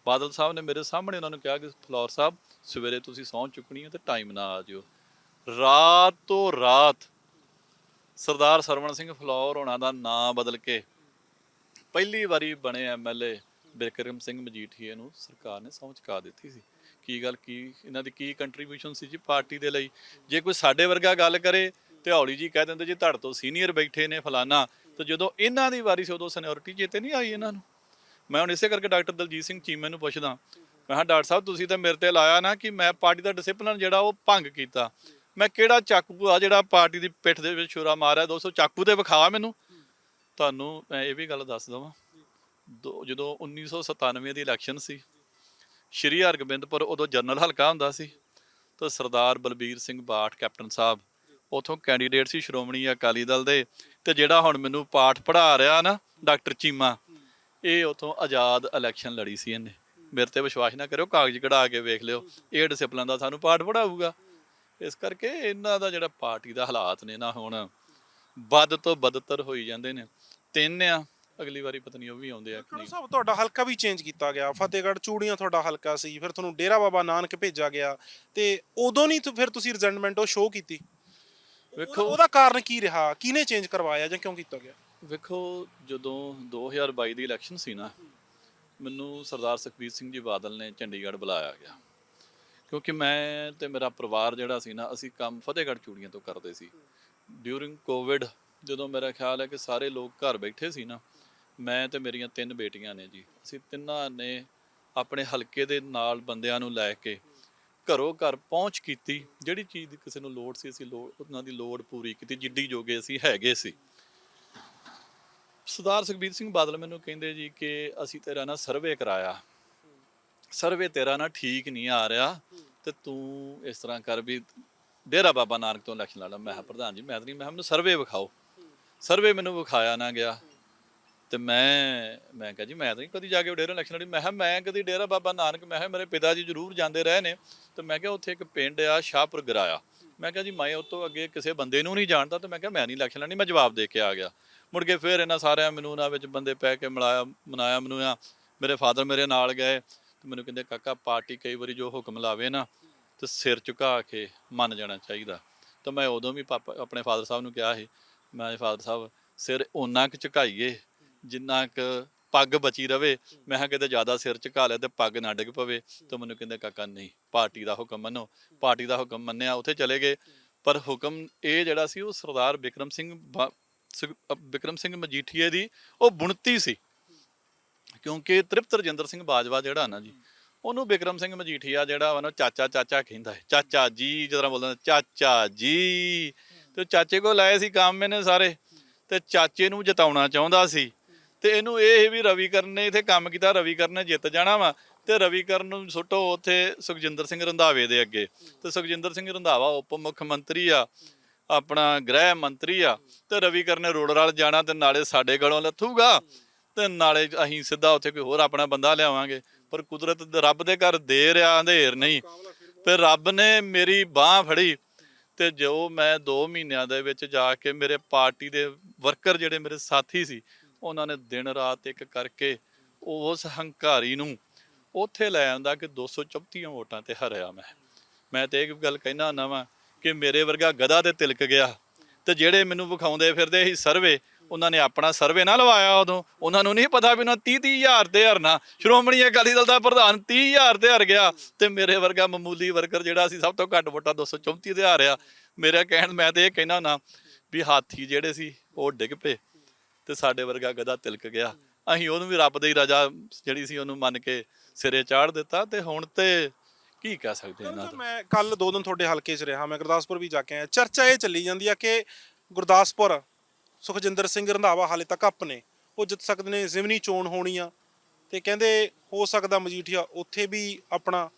A: ਬਾਦਲ ਸਾਹਿਬ ਨੇ ਮੇਰੇ ਸਾਹਮਣੇ ਉਹਨਾਂ ਨੂੰ ਕਿਹਾ ਕਿ ਫਲੌਰ ਸਾਹਿਬ, ਸਵੇਰੇ ਤੁਸੀਂ ਸਹੁੰ ਚੁੱਕਣੀ ਹੈ ਤੇ ਟਾਈਮ ਨਾਲ ਆ ਜਿਓ। ਰਾਤ ਤੋਂ ਰਾਤ ਸਰਦਾਰ ਸਰਵਣ ਸਿੰਘ ਫਲੌਰ ਹੋਣਾ ਦਾ ਨਾਂ ਬਦਲ ਕੇ ਪਹਿਲੀ ਵਾਰੀ ਬਣੇ ਐਮਐਲਏ ਬਿਕਰਮ ਸਿੰਘ ਮਜੀਠੀਏ ਨੂੰ ਸਰਕਾਰ ਨੇ ਸਹੁੰ ਚੁਕਾ ਦਿੱਤੀ ਸੀ। ਕੀ ਗੱਲ, ਕੀ ਇਹਨਾਂ ਦੀ ਕੀ ਕੰਟਰੀਬਿਊਸ਼ਨ ਸੀ ਜੀ ਪਾਰਟੀ ਦੇ ਲਈ? ਜੇ ਕੋਈ ਸਾਡੇ ਵਰਗਾ ਗੱਲ ਕਰੇ, ਤੇ ਹੌਲੀ ਜੀ ਕਹਿ ਦਿੰਦੇ ਜੀ ਤੁਹਾਡੇ ਤੋਂ ਸੀਨੀਅਰ ਬੈਠੇ ਨੇ ਫਲਾਨਾ, ਤੇ ਜਦੋਂ ਇਹਨਾਂ ਦੀ ਵਾਰੀ ਸੀ ਉਦੋਂ ਸੀਨੀਅਰਿਟੀ ਚੇਤੇ ਨਹੀਂ ਆਈ ਇਹਨਾਂ ਨੂੰ। ਮੈਂ ਹੁਣ ਇਸੇ ਕਰਕੇ ਡਾਕਟਰ ਦਲਜੀਤ ਸਿੰਘ ਚੀਮੇ ਨੂੰ ਪੁੱਛਦਾ, ਮੈਂ ਕਿਹਾ, ਡਾਕਟਰ ਸਾਹਿਬ, ਤੁਸੀਂ ਤਾਂ ਮੇਰੇ ਤੇ ਲਾਇਆ ਨਾ ਕਿ ਮੈਂ ਪਾਰਟੀ ਦਾ ਡਿਸਪਲਿਨ ਜਿਹੜਾ ਉਹ ਭੰਗ ਕੀਤਾ। ਮੈਂ ਕਿਹੜਾ ਚਾਕੂ ਆ ਜਿਹੜਾ ਪਾਰਟੀ ਦੀ ਪਿੱਠ ਦੇ ਵਿੱਚ ਛੁਰਾ ਮਾਰਿਆ? ਦੋਸਤੋ ਚਾਕੂ ਤੇ ਵਿਖਾ ਮੈਨੂੰ। ਤੁਹਾਨੂੰ ਮੈਂ ਇਹ ਵੀ ਗੱਲ ਦੱਸ ਦਵਾਂ। ਦੋ- ਜਦੋਂ 1997 ਦੀ ਇਲੈਕਸ਼ਨ ਸੀ, ਸ਼੍ਰੀ ਹਰਗੋਬਿੰਦਪੁਰ ਉਦੋਂ ਜਨਰਲ ਹਲਕਾ ਹੁੰਦਾ ਸੀ, ਤਾਂ ਸਰਦਾਰ ਬਲਬੀਰ ਸਿੰਘ ਬਾਠ, ਕੈਪਟਨ ਸਾਹਿਬ, ਉਥੋਂ ਕੈਂਡੀਡੇਟ ਸੀ ਸ਼੍ਰੋਮਣੀ ਅਕਾਲੀ ਦਲ ਦੇ, ਤੇ ਜਿਹੜਾ ਹੁਣ ਮੈਨੂੰ ਪਾਠ ਪੜ੍ਹਾ ਰਿਹਾ ਨਾ ਡਾਕਟਰ ਚੀਮਾ, ਇਹ ਉਥੋਂ ਆਜ਼ਾਦ ਇਲੈਕਸ਼ਨ ਲੜੀ ਸੀ ਇਹਨੇ। ਮੇਰੇ ਤੇ ਵਿਸ਼ਵਾਸ ਨਾ ਕਰਿਓ, ਕਾਗਜ਼ ਕਢਾ ਕੇ ਵੇਖ ਲਿਓ, ਇਹ ਡਿਸਪਲਨ ਦਾ ਸਾਨੂੰ ਪਾਠ ਪੜਾਊਗਾ ਇਸ ਕਰਕੇ ਇਹਨਾਂ ਦਾ ਜਿਹੜਾ ਪਾਰਟੀ ਦਾ ਹਾਲਾਤ ਨੇ ਨਾ ਹੁਣ ਵੱਧ ਤੋਂ ਬਦਤਰ ਹੋਈ ਜਾਂਦੇ ਨੇ। ਤਿੰਨ ਆ ਅਗਲੀ ਵਾਰੀ ਪਤਾ ਨਹੀਂ ਉਹ ਵੀ ਆਉਂਦੇ ਆ ਕਿ ਨਹੀਂ।
B: ਸਾਹਿਬ ਤੁਹਾਡਾ ਹਲਕਾ ਵੀ ਚੇਂਜ ਕੀਤਾ ਗਿਆ। ਫਤਿਹਗੜ੍ਹ ਚੂੜੀਆਂ ਤੁਹਾਡਾ ਹਲਕਾ ਸੀ ਫਿਰ ਤੁਹਾਨੂੰ ਡੇਰਾ ਬਾਬਾ ਨਾਨਕ ਭੇਜਿਆ ਗਿਆ। ਤੇ ਉਦੋਂ ਨਹੀਂ ਫਿਰ ਤੁਸੀਂ ਰਿਜ਼ੈਂਟਮੈਂਟ ਉਹ ਸ਼ੋਅ ਕੀਤੀ।
A: ਵੇਖੋ-
B: ਉਹਦਾ- ਉਹਦਾ ਕਾਰਨ ਕੀ ਰਿਹਾ? ਕਿਹਨੇ ਚੇਂਜ ਕਰਵਾਇਆ ਜਾਂ ਕਿਉਂ ਕੀਤਾ ਗਿਆ?
A: ਵੇਖੋ ਜਦੋਂ 2022 ਦੀ ਇਲੈਕਸ਼ਨ ਸੀ ਨਾ ਮੈਨੂੰ ਸਰਦਾਰ ਸੁਖਬੀਰ ਸਿੰਘ ਜੀ ਬਾਦਲ ਨੇ ਚੰਡੀਗੜ੍ਹ ਬੁਲਾਇਆ ਗਿਆ। ਕਿਉਂਕਿ ਮੈਂ ਤੇ ਮੇਰਾ ਪਰਿਵਾਰ ਜਿਹੜਾ ਸੀ ਨਾ, ਅਸੀਂ ਕੰਮ ਫਤਿਹਗੜ੍ਹ ਚੂੜੀਆਂ ਤੋਂ ਕਰਦੇ ਸੀ। ਡਿਊਰਿੰਗ ਕੋਵਿਡ ਜਦੋਂ ਮੇਰਾ ਖਿਆਲ ਹੈ ਕਿ ਸਾਰੇ ਲੋਕ ਘਰ ਬੈਠੇ ਸੀ ਨਾ, ਮੈਂ ਤੇ ਮੇਰੀਆਂ ਤਿੰਨ ਬੇਟੀਆਂ ਨੇ ਜੀ। ਅਸੀਂ ਤਿੰਨਾਂ ਨੇ ਆਪਣੇ ਹਲਕੇ ਦੇ ਨਾਲ ਬੰਦਿਆਂ ਨੂੰ ਲੈ ਕੇ ਘਰੋਂ ਘਰ ਪਹੁੰਚ ਕੀਤੀ। ਜਿਹੜੀ ਚੀਜ਼ ਦੀ ਕਿਸੇ ਨੂੰ ਲੋੜ ਸੀ, ਅਸੀਂ ਲੋੜ ਉਹਨਾਂ ਦੀ ਲੋੜ ਪੂਰੀ ਕੀਤੀ, ਜਿੱਡੀ ਜੋਗੇ ਅਸੀਂ ਹੈਗੇ ਸੀ। ਸਰਦਾਰ ਸੁਖਬੀਰ ਸਿੰਘ ਬਾਦਲ ਮੈਨੂੰ ਕਹਿੰਦੇ ਜੀ ਕਿ ਅਸੀਂ ਤੇਰਾ ਨਾ ਸਰਵੇ ਕਰਾਇਆ। ਸਰਵੇ ਤੇਰਾ ਨਾ ਠੀਕ ਨਹੀਂ ਆ ਰਿਹਾ ਤੇ ਤੂੰ ਇਸ ਤਰ੍ਹਾਂ ਕਰ ਵੀ ਡੇਰਾ ਬਾਬਾ ਨਾਨਕ ਤੋਂ ਇਲੈਕਸ਼ਨ ਲੜਾ ਮੈਂ ਕਿਹਾ, ਪ੍ਰਧਾਨ ਜੀ, ਮੈਂ ਤਾਂ ਨਹੀਂ, ਮੈਂ ਕਿਹਾ, ਮੈਨੂੰ ਸਰਵੇ ਵਿਖਾਓ। ਸਰਵੇ ਮੈਨੂੰ ਵਿਖਾਇਆ ਨਾ ਗਿਆ। ਤੇ ਮੈਂ ਮੈਂ ਕਿਹਾ, ਜੀ, ਮੈਂ ਤਾਂ ਨਹੀਂ ਕਦੀ ਜਾ ਕੇ ਡੇਰਾ ਇਲੈਕਸ਼ਨ ਲੜੀ। ਮੈਂ ਕਿਹਾ, ਮੈਂ ਕਦੀ ਡੇਰਾ ਬਾਬਾ ਨਾਨਕ, ਮੈਂ ਕਿਹਾ, ਮੇਰੇ ਪਿਤਾ ਜੀ ਜ਼ਰੂਰ ਜਾਂਦੇ ਰਹੇ ਨੇ। ਤੇ ਮੈਂ ਕਿਹਾ, ਉੱਥੇ ਇੱਕ ਪਿੰਡ ਆ, ਸ਼ਾਹਪੁਰ ਗਰਾਇਆ। ਮੈਂ ਕਿਹਾ, ਜੀ, ਮੈਂ ਉਹ ਤੋਂ ਅੱਗੇ ਕਿਸੇ ਬੰਦੇ ਨੂੰ ਨਹੀਂ ਜਾਣਦਾ। ਤੇ ਮੈਂ ਕਿਹਾ, ਮੈਂ ਨਹੀਂ ਇਲੈਕਸ਼ਨ ਲੜਨੀ, ਮੈਂ ਜਵਾਬ ਦੇ ਕੇ ਆ ਗਿਆ। ਮੁੜ ਕੇ ਫਿਰ ਇਹਨਾਂ ਸਾਰਿਆਂ ਮੈਨੂੰ ਉਹਨਾਂ ਵਿੱਚ ਬੰਦੇ ਪੈ ਕੇ ਮਿਲਾਇਆ, ਮਨਾਇਆ ਮੈਨੂੰ ਆ ਮੇਰੇ ਫਾਦਰ ਮੇਰੇ ਨਾਲ ਗਏ। ਤੇ ਮੈਨੂੰ ਕਹਿੰਦੇ, ਕਾਕਾ, ਪਾਰਟੀ ਕਈ ਵਾਰੀ ਜੋ ਹੁਕਮ ਲਾਵੇ ਨਾ, ਤੇ ਸਿਰ ਝੁਕਾ ਕੇ ਮੰਨ ਜਾਣਾ ਚਾਹੀਦਾ। ਤਾਂ ਮੈਂ ਉਦੋਂ ਵੀ ਪਾਪਾ, ਆਪਣੇ ਫਾਦਰ ਸਾਹਿਬ ਨੂੰ ਕਿਹਾ ਸੀ, ਮੈਂ ਫਾਦਰ ਸਾਹਿਬ, ਸਿਰ ਓਨਾ ਕੁ ਝੁਕਾਈਏ, ਜਿੰਨਾ ਕੁ ਪੱਗ ਬਚੀ ਰਵੇ, ਮੈਂ ਕਿਹਾ, ਕਿਤੇ ਜ਼ਿਆਦਾ ਸਿਰ ਝੁਕਾ ਲਿਆ ਤੇ ਪੱਗ ਨਾ ਡਿੱਗ ਪਵੇ। ਤਾਂ ਮੈਨੂੰ ਕਹਿੰਦੇ, ਕਾਕਾ, ਨਹੀਂ, ਪਾਰਟੀ ਦਾ ਹੁਕਮ ਮੰਨੋ। ਪਾਰਟੀ ਦਾ ਹੁਕਮ ਮੰਨਿਆ, ਉੱਥੇ ਚਲੇ ਗਏ। ਪਰ ਹੁਕਮ ਇਹ ਜਿਹੜਾ ਸੀ, ਉਹ ਸਰਦਾਰ ਬਿਕਰਮ ਸਿੰਘ ਬਾ- ਬਿਕਰਮ ਸਿੰਘ ਮਜੀਠੀਏ ਦੀ, ਉਹ ਬੁਣਤੀ ਸੀ। ਕਿਉਂਕਿ ਤ੍ਰਿਪਤ ਰਜਿੰਦਰ ਸਿੰਘ ਬਾਜਵਾ ਜਿਹੜਾ ਨਾ ਜੀ, ਉਹਨੂੰ ਬਿਕਰਮ ਸਿੰਘ ਮਜੀਠੀਆ ਜਿਹੜਾ ਵਾ ਨਾ ਚਾਚਾ ਚਾਚਾ ਕਹਿੰਦਾ ਹੈ ਚਾਚਾ ਜੀ ਜਦੋਂ ਬੋਲਦਾ ਚਾਚਾ ਜੀ। ਤੇ ਚਾਚੇ ਕੋਲ ਆਏ ਸੀ ਕੰਮ ਇਹਨੇ ਸਾਰੇ, ਤੇ ਚਾਚੇ ਨੂੰ ਜਿਤਾਉਣਾ ਚਾਹੁੰਦਾ ਸੀ। ਤੇ ਇਹਨੂੰ ਇਹ ਸੀ ਵੀ ਰਵੀਕਰਨ ਨੇ ਇਥੇ ਕੰਮ ਕੀਤਾ, ਰਵੀਕਰਨ ਨੇ ਜਿੱਤ ਜਾਣਾ ਵਾ, ਤੇ ਰਵੀਕਰਨ ਨੂੰ ਸੁੱਟੋ ਉੱਥੇ ਸੁਖਜਿੰਦਰ ਸਿੰਘ ਰੰਧਾਵੇ ਦੇ ਅੱਗੇ। ਤੇ ਸੁਖਜਿੰਦਰ ਸਿੰਘ ਰੰਧਾਵਾ ਉਪ ਮੁੱਖ ਮੰਤਰੀ ਆ, ਆਪਣਾ ਗ੍ਰਹਿ ਮੰਤਰੀ ਆ, ਤੇ ਰਵੀਕਰਨ ਨੇ ਰੋਡ ਰਾਲ ਜਾਣਾ ਤੇ ਨਾਲੇ ਸਾਡੇ ਗਲੋਂ ਲੱਥੂਗਾ। ਤੇ ਨਾਲੇ ਅਸੀਂ ਸਿੱਧਾ ਉੱਥੇ ਕੋਈ ਹੋਰ ਆਪਣਾ ਬੰਦਾ ਲਿਆਵਾਂਗੇ। ਪਰ ਕੁਦਰਤ ਰੱਬ ਦੇ ਘਰ ਦੇਰ ਆ ਅੰਧੇਰ ਨਹੀਂ। ਤੇ ਰੱਬ ਨੇ ਮੇਰੀ ਬਾਹ ਫੜੀ ਤੇ ਜੋ ਮੈਂ 2 ਮਹੀਨਿਆਂ ਦੇ ਵਿੱਚ ਜਾ ਕੇ ਮੇਰੇ ਪਾਰਟੀ ਦੇ ਵਰਕਰ ਜਿਹੜੇ ਮੇਰੇ ਸਾਥੀ ਸੀ, ਉਹਨਾਂ ਨੇ ਦਿਨ ਰਾਤ ਇੱਕ ਕਰਕੇ ਉਸ ਹੰਕਾਰੀ ਨੂੰ ਉੱਥੇ ਲੈ ਆਂਦਾ ਕਿ 234 ਵੋਟਾਂ ਤੇ ਹਰਿਆ ਮੈਂ। ਮੈਂ ਤੇ ਇਹ ਗੱਲ ਕਹਿਣਾ ਹੁੰਦਾ ਵਾਂ ਕਿ ਮੇਰੇ ਵਰਗਾ ਗਧਾ ਤੇ ਤਿਲਕ ਗਿਆ ਤੇ ਜਿਹੜੇ ਮੈਨੂੰ ਵਿਖਾਉਂਦੇ ਫਿਰਦੇ ਸੀ ਸਰਵੇ ਉਹਨਾਂ ਨੇ ਆਪਣਾ ਸਰਵੇ ਨਾ ਲਵਾਇਆ ਉਦੋਂ। ਉਹਨਾਂ ਨੂੰ ਨਹੀਂ ਪਤਾ ਵੀ ਉਹਨਾਂ 30 30 ਹਜ਼ਾਰ ਤੇ ਹਰਨਾ। ਸ਼੍ਰੋਮਣੀ ਅਕਾਲੀ ਦਲ ਦਾ ਪ੍ਰਧਾਨ 30 ਹਜ਼ਾਰ ਤੇ ਹਰ ਗਿਆ ਤੇ ਮੇਰੇ ਵਰਗਾ ਮਾਮੂਲੀ ਵਰਕਰ ਜਿਹੜਾ ਸੀ ਸਭ ਤੋਂ ਘੱਟ ਵੋਟਾਂ 234 ਤੇ ਹਾਰਿਆ। ਮੇਰਾ ਕਹਿਣ ਮੈਂ ਤੇ ਇਹ ਕਹਿਣਾ ਨਾ ਵੀ ਹਾਥੀ ਜਿਹੜੇ ਸੀ ਉਹ ਡਿੱਗ ਪਏ ਤੇ ਸਾਡੇ ਵਰਗਾ ਗਧਾ ਤਿਲਕ ਗਿਆ। ਅਸੀਂ ਉਹਨੂੰ ਵੀ ਰੱਬ ਦੀ ਰਜਾ ਜਿਹੜੀ ਸੀ ਉਹਨੂੰ ਮੰਨ ਕੇ ਸਿਰੇ ਚਾੜ ਦਿੱਤਾ ਤੇ ਹੁਣ ਤੇ ਕੀ ਕਹਿ ਸਕਦੇ ਇਹਨਾਂ ਦਾ
B: ਮੈਂ ਕੱਲ ਦੋ ਦਿਨ ਤੁਹਾਡੇ ਹਲਕੇ 'ਚ ਰਿਹਾ ਮੈਂ ਗੁਰਦਾਸਪੁਰ ਵੀ ਜਾ ਕੇ ਆਇਆ। ਚਰਚਾ ਇਹ ਚੱਲੀ ਜਾਂਦੀ ਆ ਕਿ ਗੁਰਦਾਸਪੁਰ ਸੁਖਜਿੰਦਰ ਸਿੰਘ ਰੰਧਾਵਾ ਹਾਲੇ ਤੱਕ ਅਪ ਨੇ। ਉਹ ਜਿੱਤ ਸਕਦੇ ਨੇ ਜ਼ਿਮਨੀ ਚੋਣ ਹੋਣੀ ਆ। ਤੇ ਕਹਿੰਦੇ ਹੋ ਸਕਦਾ ਮਜੀਠੀਆ ਉੱਥੇ ਵੀ ਆਪਣਾ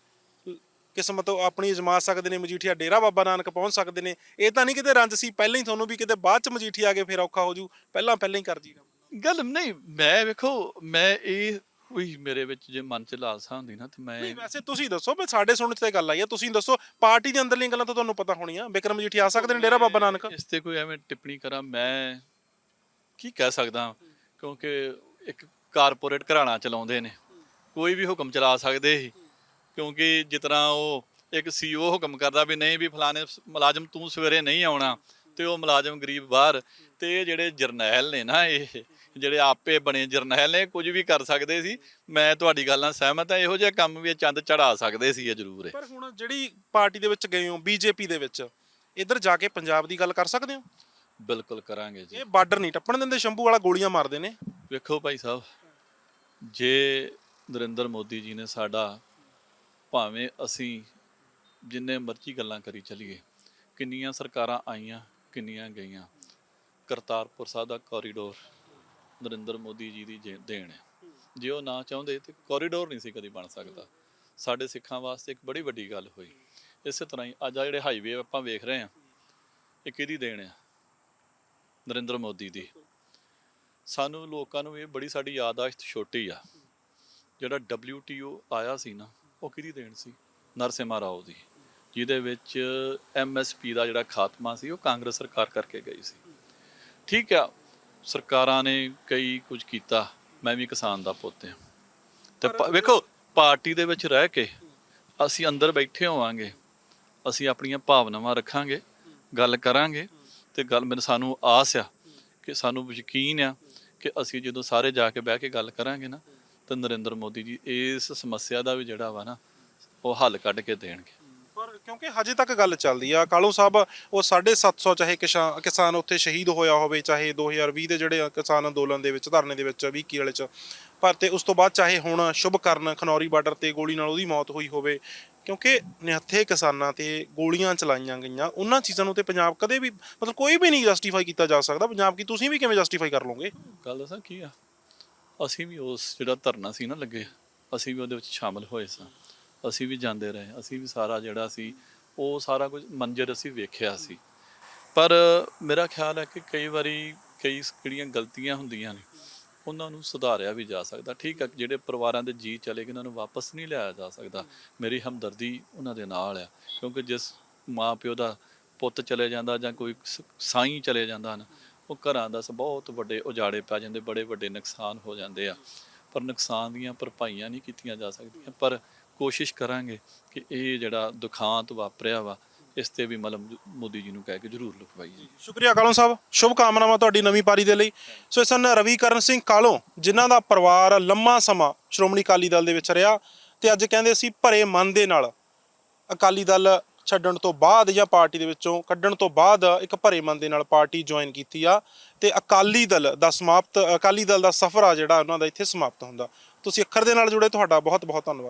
B: ਕਿਸਮਤ ਆਪਣੀ ਅਜਮਾ ਸਕਦੇ ਨੇ ਮਜੀਠੀਆ ਡੇਰਾ ਬਾਬਾ ਨਾਨਕ ਪਹੁੰਚ ਸਕਦੇ ਨੇ। ਇਹ ਤਾਂ ਨਹੀਂ ਕਿਤੇ ਰੰਜ ਸੀ ਪਹਿਲਾਂ ਹੀ ਤੁਹਾਨੂੰ ਵੀ ਕਿਤੇ ਬਾਅਦ ਚ ਮਜੀਠੀ ਆ ਕੇ ਫਿਰ ਔਖਾ ਹੋ ਜੂ। ਪਹਿਲਾਂ ਪਹਿਲਾਂ ਹੀ ਕਰ ਜੀ
A: ਗੱਲ ਨਹੀਂ ਮੈਂ ਵੇਖੋ ਮੈਂ ਇਹ ਕੋਈ ਮੇਰੇ ਵਿੱਚ ਜੇ ਮਨ ਚ ਲਾਲਸਾ ਹੁੰਦੀ ਨਾ ਤੇ ਮੈਂ
B: ਨਹੀਂ ਵੈਸੇ ਤੁਸੀਂ ਦੱਸੋ ਵੀ ਸਾਡੇ ਸੁਣਨ ਚ ਤੇ ਗੱਲ ਆਈ ਆ। ਤੁਸੀਂ ਦੱਸੋ ਪਾਰਟੀ ਦੇ ਅੰਦਰਲੀਆਂ ਗੱਲਾਂ ਤਾਂ ਤੁਹਾਨੂੰ ਪਤਾ ਹੋਣੀਆਂ। ਬਿਕਰਮ ਮਜੀਠੀ ਆ ਸਕਦੇ ਨੇ ਡੇਰਾ ਬਾਬਾ ਨਾਨਕ?
A: ਇਸ ਤੇ ਕੋਈ ਐਵੇਂ ਟਿੱਪਣੀ ਕਰਾਂ ਮੈਂ ਕੀ ਕਹਿ ਸਕਦਾ? ਕਿਉਂਕਿ ਇੱਕ ਕਾਰਪੋਰੇਟ ਘਰਾਣਾ ਚਲਾਉਂਦੇ ਨੇ। ਕੋਈ ਵੀ ਹੁਕਮ ਚਲਾ ਸਕਦੇ ਸੀ। ਕਿਉਂਕਿ ਜਿਸ ਤਰ੍ਹਾਂ ਉਹ ਇੱਕ ਸੀਓ ਹੁਕਮ ਕਰਦਾ ਵੀ ਨਹੀਂ ਵੀ ਫਲਾਣੇ ਮੁਲਾਜ਼ਮ ਤੂੰ ਸਵੇਰੇ ਨਹੀਂ ਆਉਣਾ ਤੇ ਉਹ ਮੁਲਾਜ਼ਮ ਗਰੀਬ ਬਾਹਰ ਤੇ ਇਹ ਜਿਹੜੇ ਜਰਨੈਲ ਨੇ ਨਾ ਇਹ, ਜਿਹੜੇ ਆਪੇ ਬਣੇ ਜਰਨੈਲ ਨੇ ਕੁਝ ਵੀ ਕਰ ਸਕਦੇ ਸੀ। ਮੈਂ ਤੁਹਾਡੀ ਗੱਲ ਨਾਲ ਸਹਿਮਤ ਹਾਂ, ਇਹੋ ਜਿਹਾ ਕੰਮ ਵੀ ਇਹ ਚੰਦ ਚੜਾ ਸਕਦੇ ਸੀ ਇਹ ਜ਼ਰੂਰ ਇਹ
B: ਪਰ ਹੁਣ ਜਿਹੜੀ ਪਾਰਟੀ ਦੇ ਵਿੱਚ ਗਏ ਹੋ, ਬੀਜੇਪੀ ਦੇ ਵਿੱਚ, ਇੱਧਰ ਜਾ ਕੇ ਪੰਜਾਬ ਦੀ ਗੱਲ ਕਰ ਸਕਦੇ ਹੋ?
A: ਬਿਲਕੁਲ ਕਰਾਂਗੇ ਜੀ।
B: ਇਹ ਬਾਰਡਰ ਨਹੀਂ ਟੱਪਣ ਦਿੰਦੇ ਸ਼ੰਭੂ ਵਾਲਾ ਗੋਲੀਆਂ ਮਾਰਦੇ ਨੇ।
A: ਵੇਖੋ ਭਾਈ ਸਾਹਿਬ ਜੇ ਨਰਿੰਦਰ ਮੋਦੀ ਜੀ ਨੇ ਸਾਡਾ ਭਾਵੇਂ ਅਸੀਂ ਜਿੰਨੇ ਮਰਜ਼ੀ ਗੱਲਾਂ ਕਰੀ ਚੱਲੀਏ ਕਿੰਨੀਆਂ ਸਰਕਾਰਾਂ ਆਈਆਂ ਕਿੰਨੀਆਂ ਗਈਆਂ ਕਰਤਾਰਪੁਰ ਸਾਹਿਬ ਦਾ ਕੋਰੀਡੋਰ ਨਰਿੰਦਰ ਮੋਦੀ ਜੀ ਦੀ ਜੇ- ਦੇਣ ਹੈ। ਜੇ ਉਹ ਨਾ ਚਾਹੁੰਦੇ ਤੇ ਕੋਰੀਡੋਰ ਨਹੀਂ ਸੀ ਕਦੀ ਬਣ ਸਕਦਾ। ਸਾਡੇ ਸਿੱਖਾਂ ਵਾਸਤੇ ਇੱਕ ਬੜੀ ਵੱਡੀ ਗੱਲ ਹੋਈ। ਇਸੇ ਤਰ੍ਹਾਂ ਹੀ ਅੱਜ ਆ ਜਿਹੜੇ ਹਾਈਵੇ ਆਪਾਂ ਵੇਖ ਰਹੇ ਹਾਂ ਇਹ ਕਿਹਦੀ ਦੇਣ ਹੈ। ਨਰਿੰਦਰ ਮੋਦੀ ਦੀ। ਸਾਨੂੰ ਲੋਕਾਂ ਨੂੰ ਇਹ ਬੜੀ ਸਾਡੀ ਯਾਦਾਸ਼ਤ ਛੋਟੀ ਆ। ਜਿਹੜਾ WTO ਆਇਆ ਸੀ ਨਾ ਉਹ ਕਿਹਦੀ ਦੇਣ ਸੀ? ਨਰਸਿਮਹਾ ਰਾਓ ਦੀ। ਜਿਹਦੇ ਵਿੱਚ MSP ਦਾ ਜਿਹੜਾ ਖਾਤਮਾ ਸੀ ਉਹ ਕਾਂਗਰਸ ਸਰਕਾਰ ਕਰਕੇ ਗਈ ਸੀ। ਠੀਕ ਆ ਸਰਕਾਰਾਂ ਨੇ ਕਈ ਕੁਝ ਕੀਤਾ ਮੈਂ ਵੀ ਕਿਸਾਨ ਦਾ ਪੁੱਤ ਹਾਂ। ਤੇ ਵੇਖੋ ਪਾਰਟੀ ਦੇ ਵਿੱਚ ਰਹਿ ਕੇ ਅਸੀਂ ਅੰਦਰ ਬੈਠੇ ਹੋਵਾਂਗੇ ਅਸੀਂ ਆਪਣੀਆਂ ਭਾਵਨਾਵਾਂ ਰੱਖਾਂਗੇ ਗੱਲ ਕਰਾਂਗੇ ਤੇ ਗੱਲ ਮੈਨੂੰ ਸਾਨੂੰ ਆਸ ਆ ਕਿ ਸਾਨੂੰ ਯਕੀਨ ਆ ਕਿ ਅਸੀਂ ਜਦੋਂ ਸਾਰੇ ਜਾ ਕੇ ਬਹਿ ਕੇ ਗੱਲ ਕਰਾਂਗੇ ਨਾ, ਤਾਂ ਨਰਿੰਦਰ ਮੋਦੀ ਜੀ ਇਸ ਸਮੱਸਿਆ ਦਾ ਵੀ ਜਿਹੜਾ ਵਾ ਨਾ, ਉਹ ਹੱਲ ਕੱਢ ਕੇ ਦੇਣਗੇ।
B: ਪਰ ਕਿਉਂਕਿ ਹਜੇ ਤੱਕ ਗੱਲ ਚੱਲਦੀ ਆ, ਕਾਲੂ ਸਾਹਿਬ, ਉਹ 750 ਚਾਹੇ ਕਿਸਾਨ ਕਿਸਾਨ ਉੱਥੇ ਸ਼ਹੀਦ ਹੋਇਆ ਹੋਵੇ, ਚਾਹੇ 2020 ਦੇ ਜਿਹੜੇ ਕਿਸਾਨ ਅੰਦੋਲਨ ਦੇ ਵਿੱਚ, ਧਰਨੇ ਦੇ ਵਿੱਚ 20 ਵਾਲੇ ਚ, ਪਰ ਤੇ ਉਸ ਤੋਂ ਬਾਅਦ ਚਾਹੇ ਹੁਣ ਸ਼ੁਭ ਕਰਨ ਖਨੌਰੀ ਬਾਰਡਰ ਤੇ ਗੋਲੀ ਨਾਲ ਉਹਦੀ ਮੌਤ ਹੋਈ ਹੋਵੇ ਕਿਉਂਕਿ ਨਿਹੱਥੇ ਕਿਸਾਨਾਂ ਤੇ ਗੋਲੀਆਂ ਚਲਾਈਆਂ ਗਈਆਂ, ਉਹਨਾਂ ਚੀਜ਼ਾਂ ਨੂੰ ਤੇ ਪੰਜਾਬ ਕਦੇ ਵੀ, ਮਤਲਬ ਕੋਈ ਵੀ ਨਹੀਂ ਜਸਟੀਫਾਈ ਕੀਤਾ ਜਾ ਸਕਦਾ। ਪੰਜਾਬ ਕੀ ਤੁਸੀਂ ਵੀ ਕਿਵੇਂ ਜਸਟੀਫਾਈ ਕਰ ਲਓਗੇ?
A: ਗੱਲ ਦੱਸਾਂ ਕੀ ਆ? ਅਸੀਂ ਵੀ ਉਸ ਜਿਹੜਾ ਧਰਨਾ ਸੀ ਨਾ ਲੱਗੇ, ਅਸੀਂ ਵੀ ਉਹਦੇ ਵਿੱਚ ਸ਼ਾਮਲ ਹੋਏ ਸਾਂ। ਅਸੀਂ ਵੀ ਜਾਂਦੇ ਰਹੇ, ਅਸੀਂ ਵੀ ਸਾਰਾ ਜਿਹੜਾ ਸੀ, ਉਹ ਸਾਰਾ ਕੁਝ ਮੰਜ਼ਰ ਅਸੀਂ ਵੇਖਿਆ ਸੀ। ਪਰ ਮੇਰਾ ਖਿਆਲ ਹੈ ਕਿ ਕਈ ਵਾਰੀ ਕਈ ਜਿਹੜੀਆਂ ਗਲਤੀਆਂ ਹੁੰਦੀਆਂ ਨੇ। ਉਹਨਾਂ ਨੂੰ ਸੁਧਾਰਿਆ ਵੀ ਜਾ ਸਕਦਾ। ਠੀਕ ਹੈ ਜਿਹੜੇ ਪਰਿਵਾਰਾਂ ਦੇ ਜੀ ਚਲੇ ਗਏ ਉਹਨਾਂ ਨੂੰ ਵਾਪਸ ਨਹੀਂ ਲਿਆਇਆ ਜਾ ਸਕਦਾ। ਮੇਰੀ ਹਮਦਰਦੀ ਉਹਨਾਂ ਦੇ ਨਾਲ ਆ ਕਿਉਂਕਿ ਜਿਸ ਮਾਂ ਪਿਓ ਦਾ ਪੁੱਤ ਚਲੇ ਜਾਂਦਾ ਜਾਂ ਕੋਈ ਸਾਈਂ ਚਲੇ ਜਾਂਦਾ ਨਾ ਉਹ ਘਰਾਂ ਦਾ ਬਹੁਤ ਵੱਡੇ ਉਜਾੜੇ ਪੈ ਜਾਂਦੇ ਬੜੇ ਵੱਡੇ ਨੁਕਸਾਨ ਹੋ ਜਾਂਦੇ ਆ। ਪਰ ਨੁਕਸਾਨ ਦੀਆਂ ਭਰਪਾਈਆਂ ਨਹੀਂ ਕੀਤੀਆਂ ਜਾ ਸਕਦੀਆਂ। ਪਰ ਕੋਸ਼ਿਸ਼ ਕਰਾਂਗੇ ਕਿ ਇਹ ਜਿਹੜਾ ਦੁਖਾਂਤ ਵਾਪਰਿਆ ਵਾ ਇਸ ਤੇ ਵੀ ਮਲਮ ਮੋਦੀ ਜੀ ਨੂੰ ਕਹਿ ਕੇ ਜ਼ਰੂਰ ਲਿਖਵਾਈਏ
B: ਸ਼ੁਕਰੀਆ ਕਾਲੋਂ ਸਾਹਿਬ। ਸ਼ੁਭ ਕਾਮਨਾਵਾਂ ਤੁਹਾਡੀ ਨਵੀਂ ਪਾਰੀ ਦੇ ਲਈ। ਸੋ ਇਹ ਸਨ ਰਵੀਕਰਨ ਸਿੰਘ ਕਾਲੋਂ, ਜਿਨ੍ਹਾਂ ਦਾ ਪਰਿਵਾਰ ਲੰਮਾ ਸਮਾਂ ਸ਼੍ਰੋਮਣੀ ਅਕਾਲੀ ਦਲ ਦੇ ਵਿੱਚ ਰਿਹਾ ਤੇ ਅੱਜ ਕਹਿੰਦੇ ਸੀ ਭਰੇ ਮਨ ਦੇ ਨਾਲ ਅਕਾਲੀ ਦਲ ਛੱਡਣ ਤੋਂ ਬਾਅਦ ਜਾਂ ਪਾਰਟੀ ਦੇ ਵਿੱਚੋਂ ਕੱਢਣ ਤੋਂ ਬਾਅਦ ਇੱਕ ਭਰੇ ਮਨ ਦੇ ਨਾਲ ਪਾਰਟੀ ਜੁਆਇਨ ਕੀਤੀ ਆ ਤੇ ਅਕਾਲੀ ਦਲ ਦਾ ਸਮਾਪਤ, ਅਕਾਲੀ ਦਲ ਦਾ ਸਫ਼ਰ ਆ ਜਿਹੜਾ ਉਹਨਾਂ ਦਾ ਇੱਥੇ ਸਮਾਪਤ ਹੁੰਦਾ। ਤੁਸੀਂ ਅੱਖਰ ਦੇ ਨਾਲ ਜੁੜੇ, ਤੁਹਾਡਾ ਬਹੁਤ ਬਹੁਤ ਧੰਨਵਾਦ।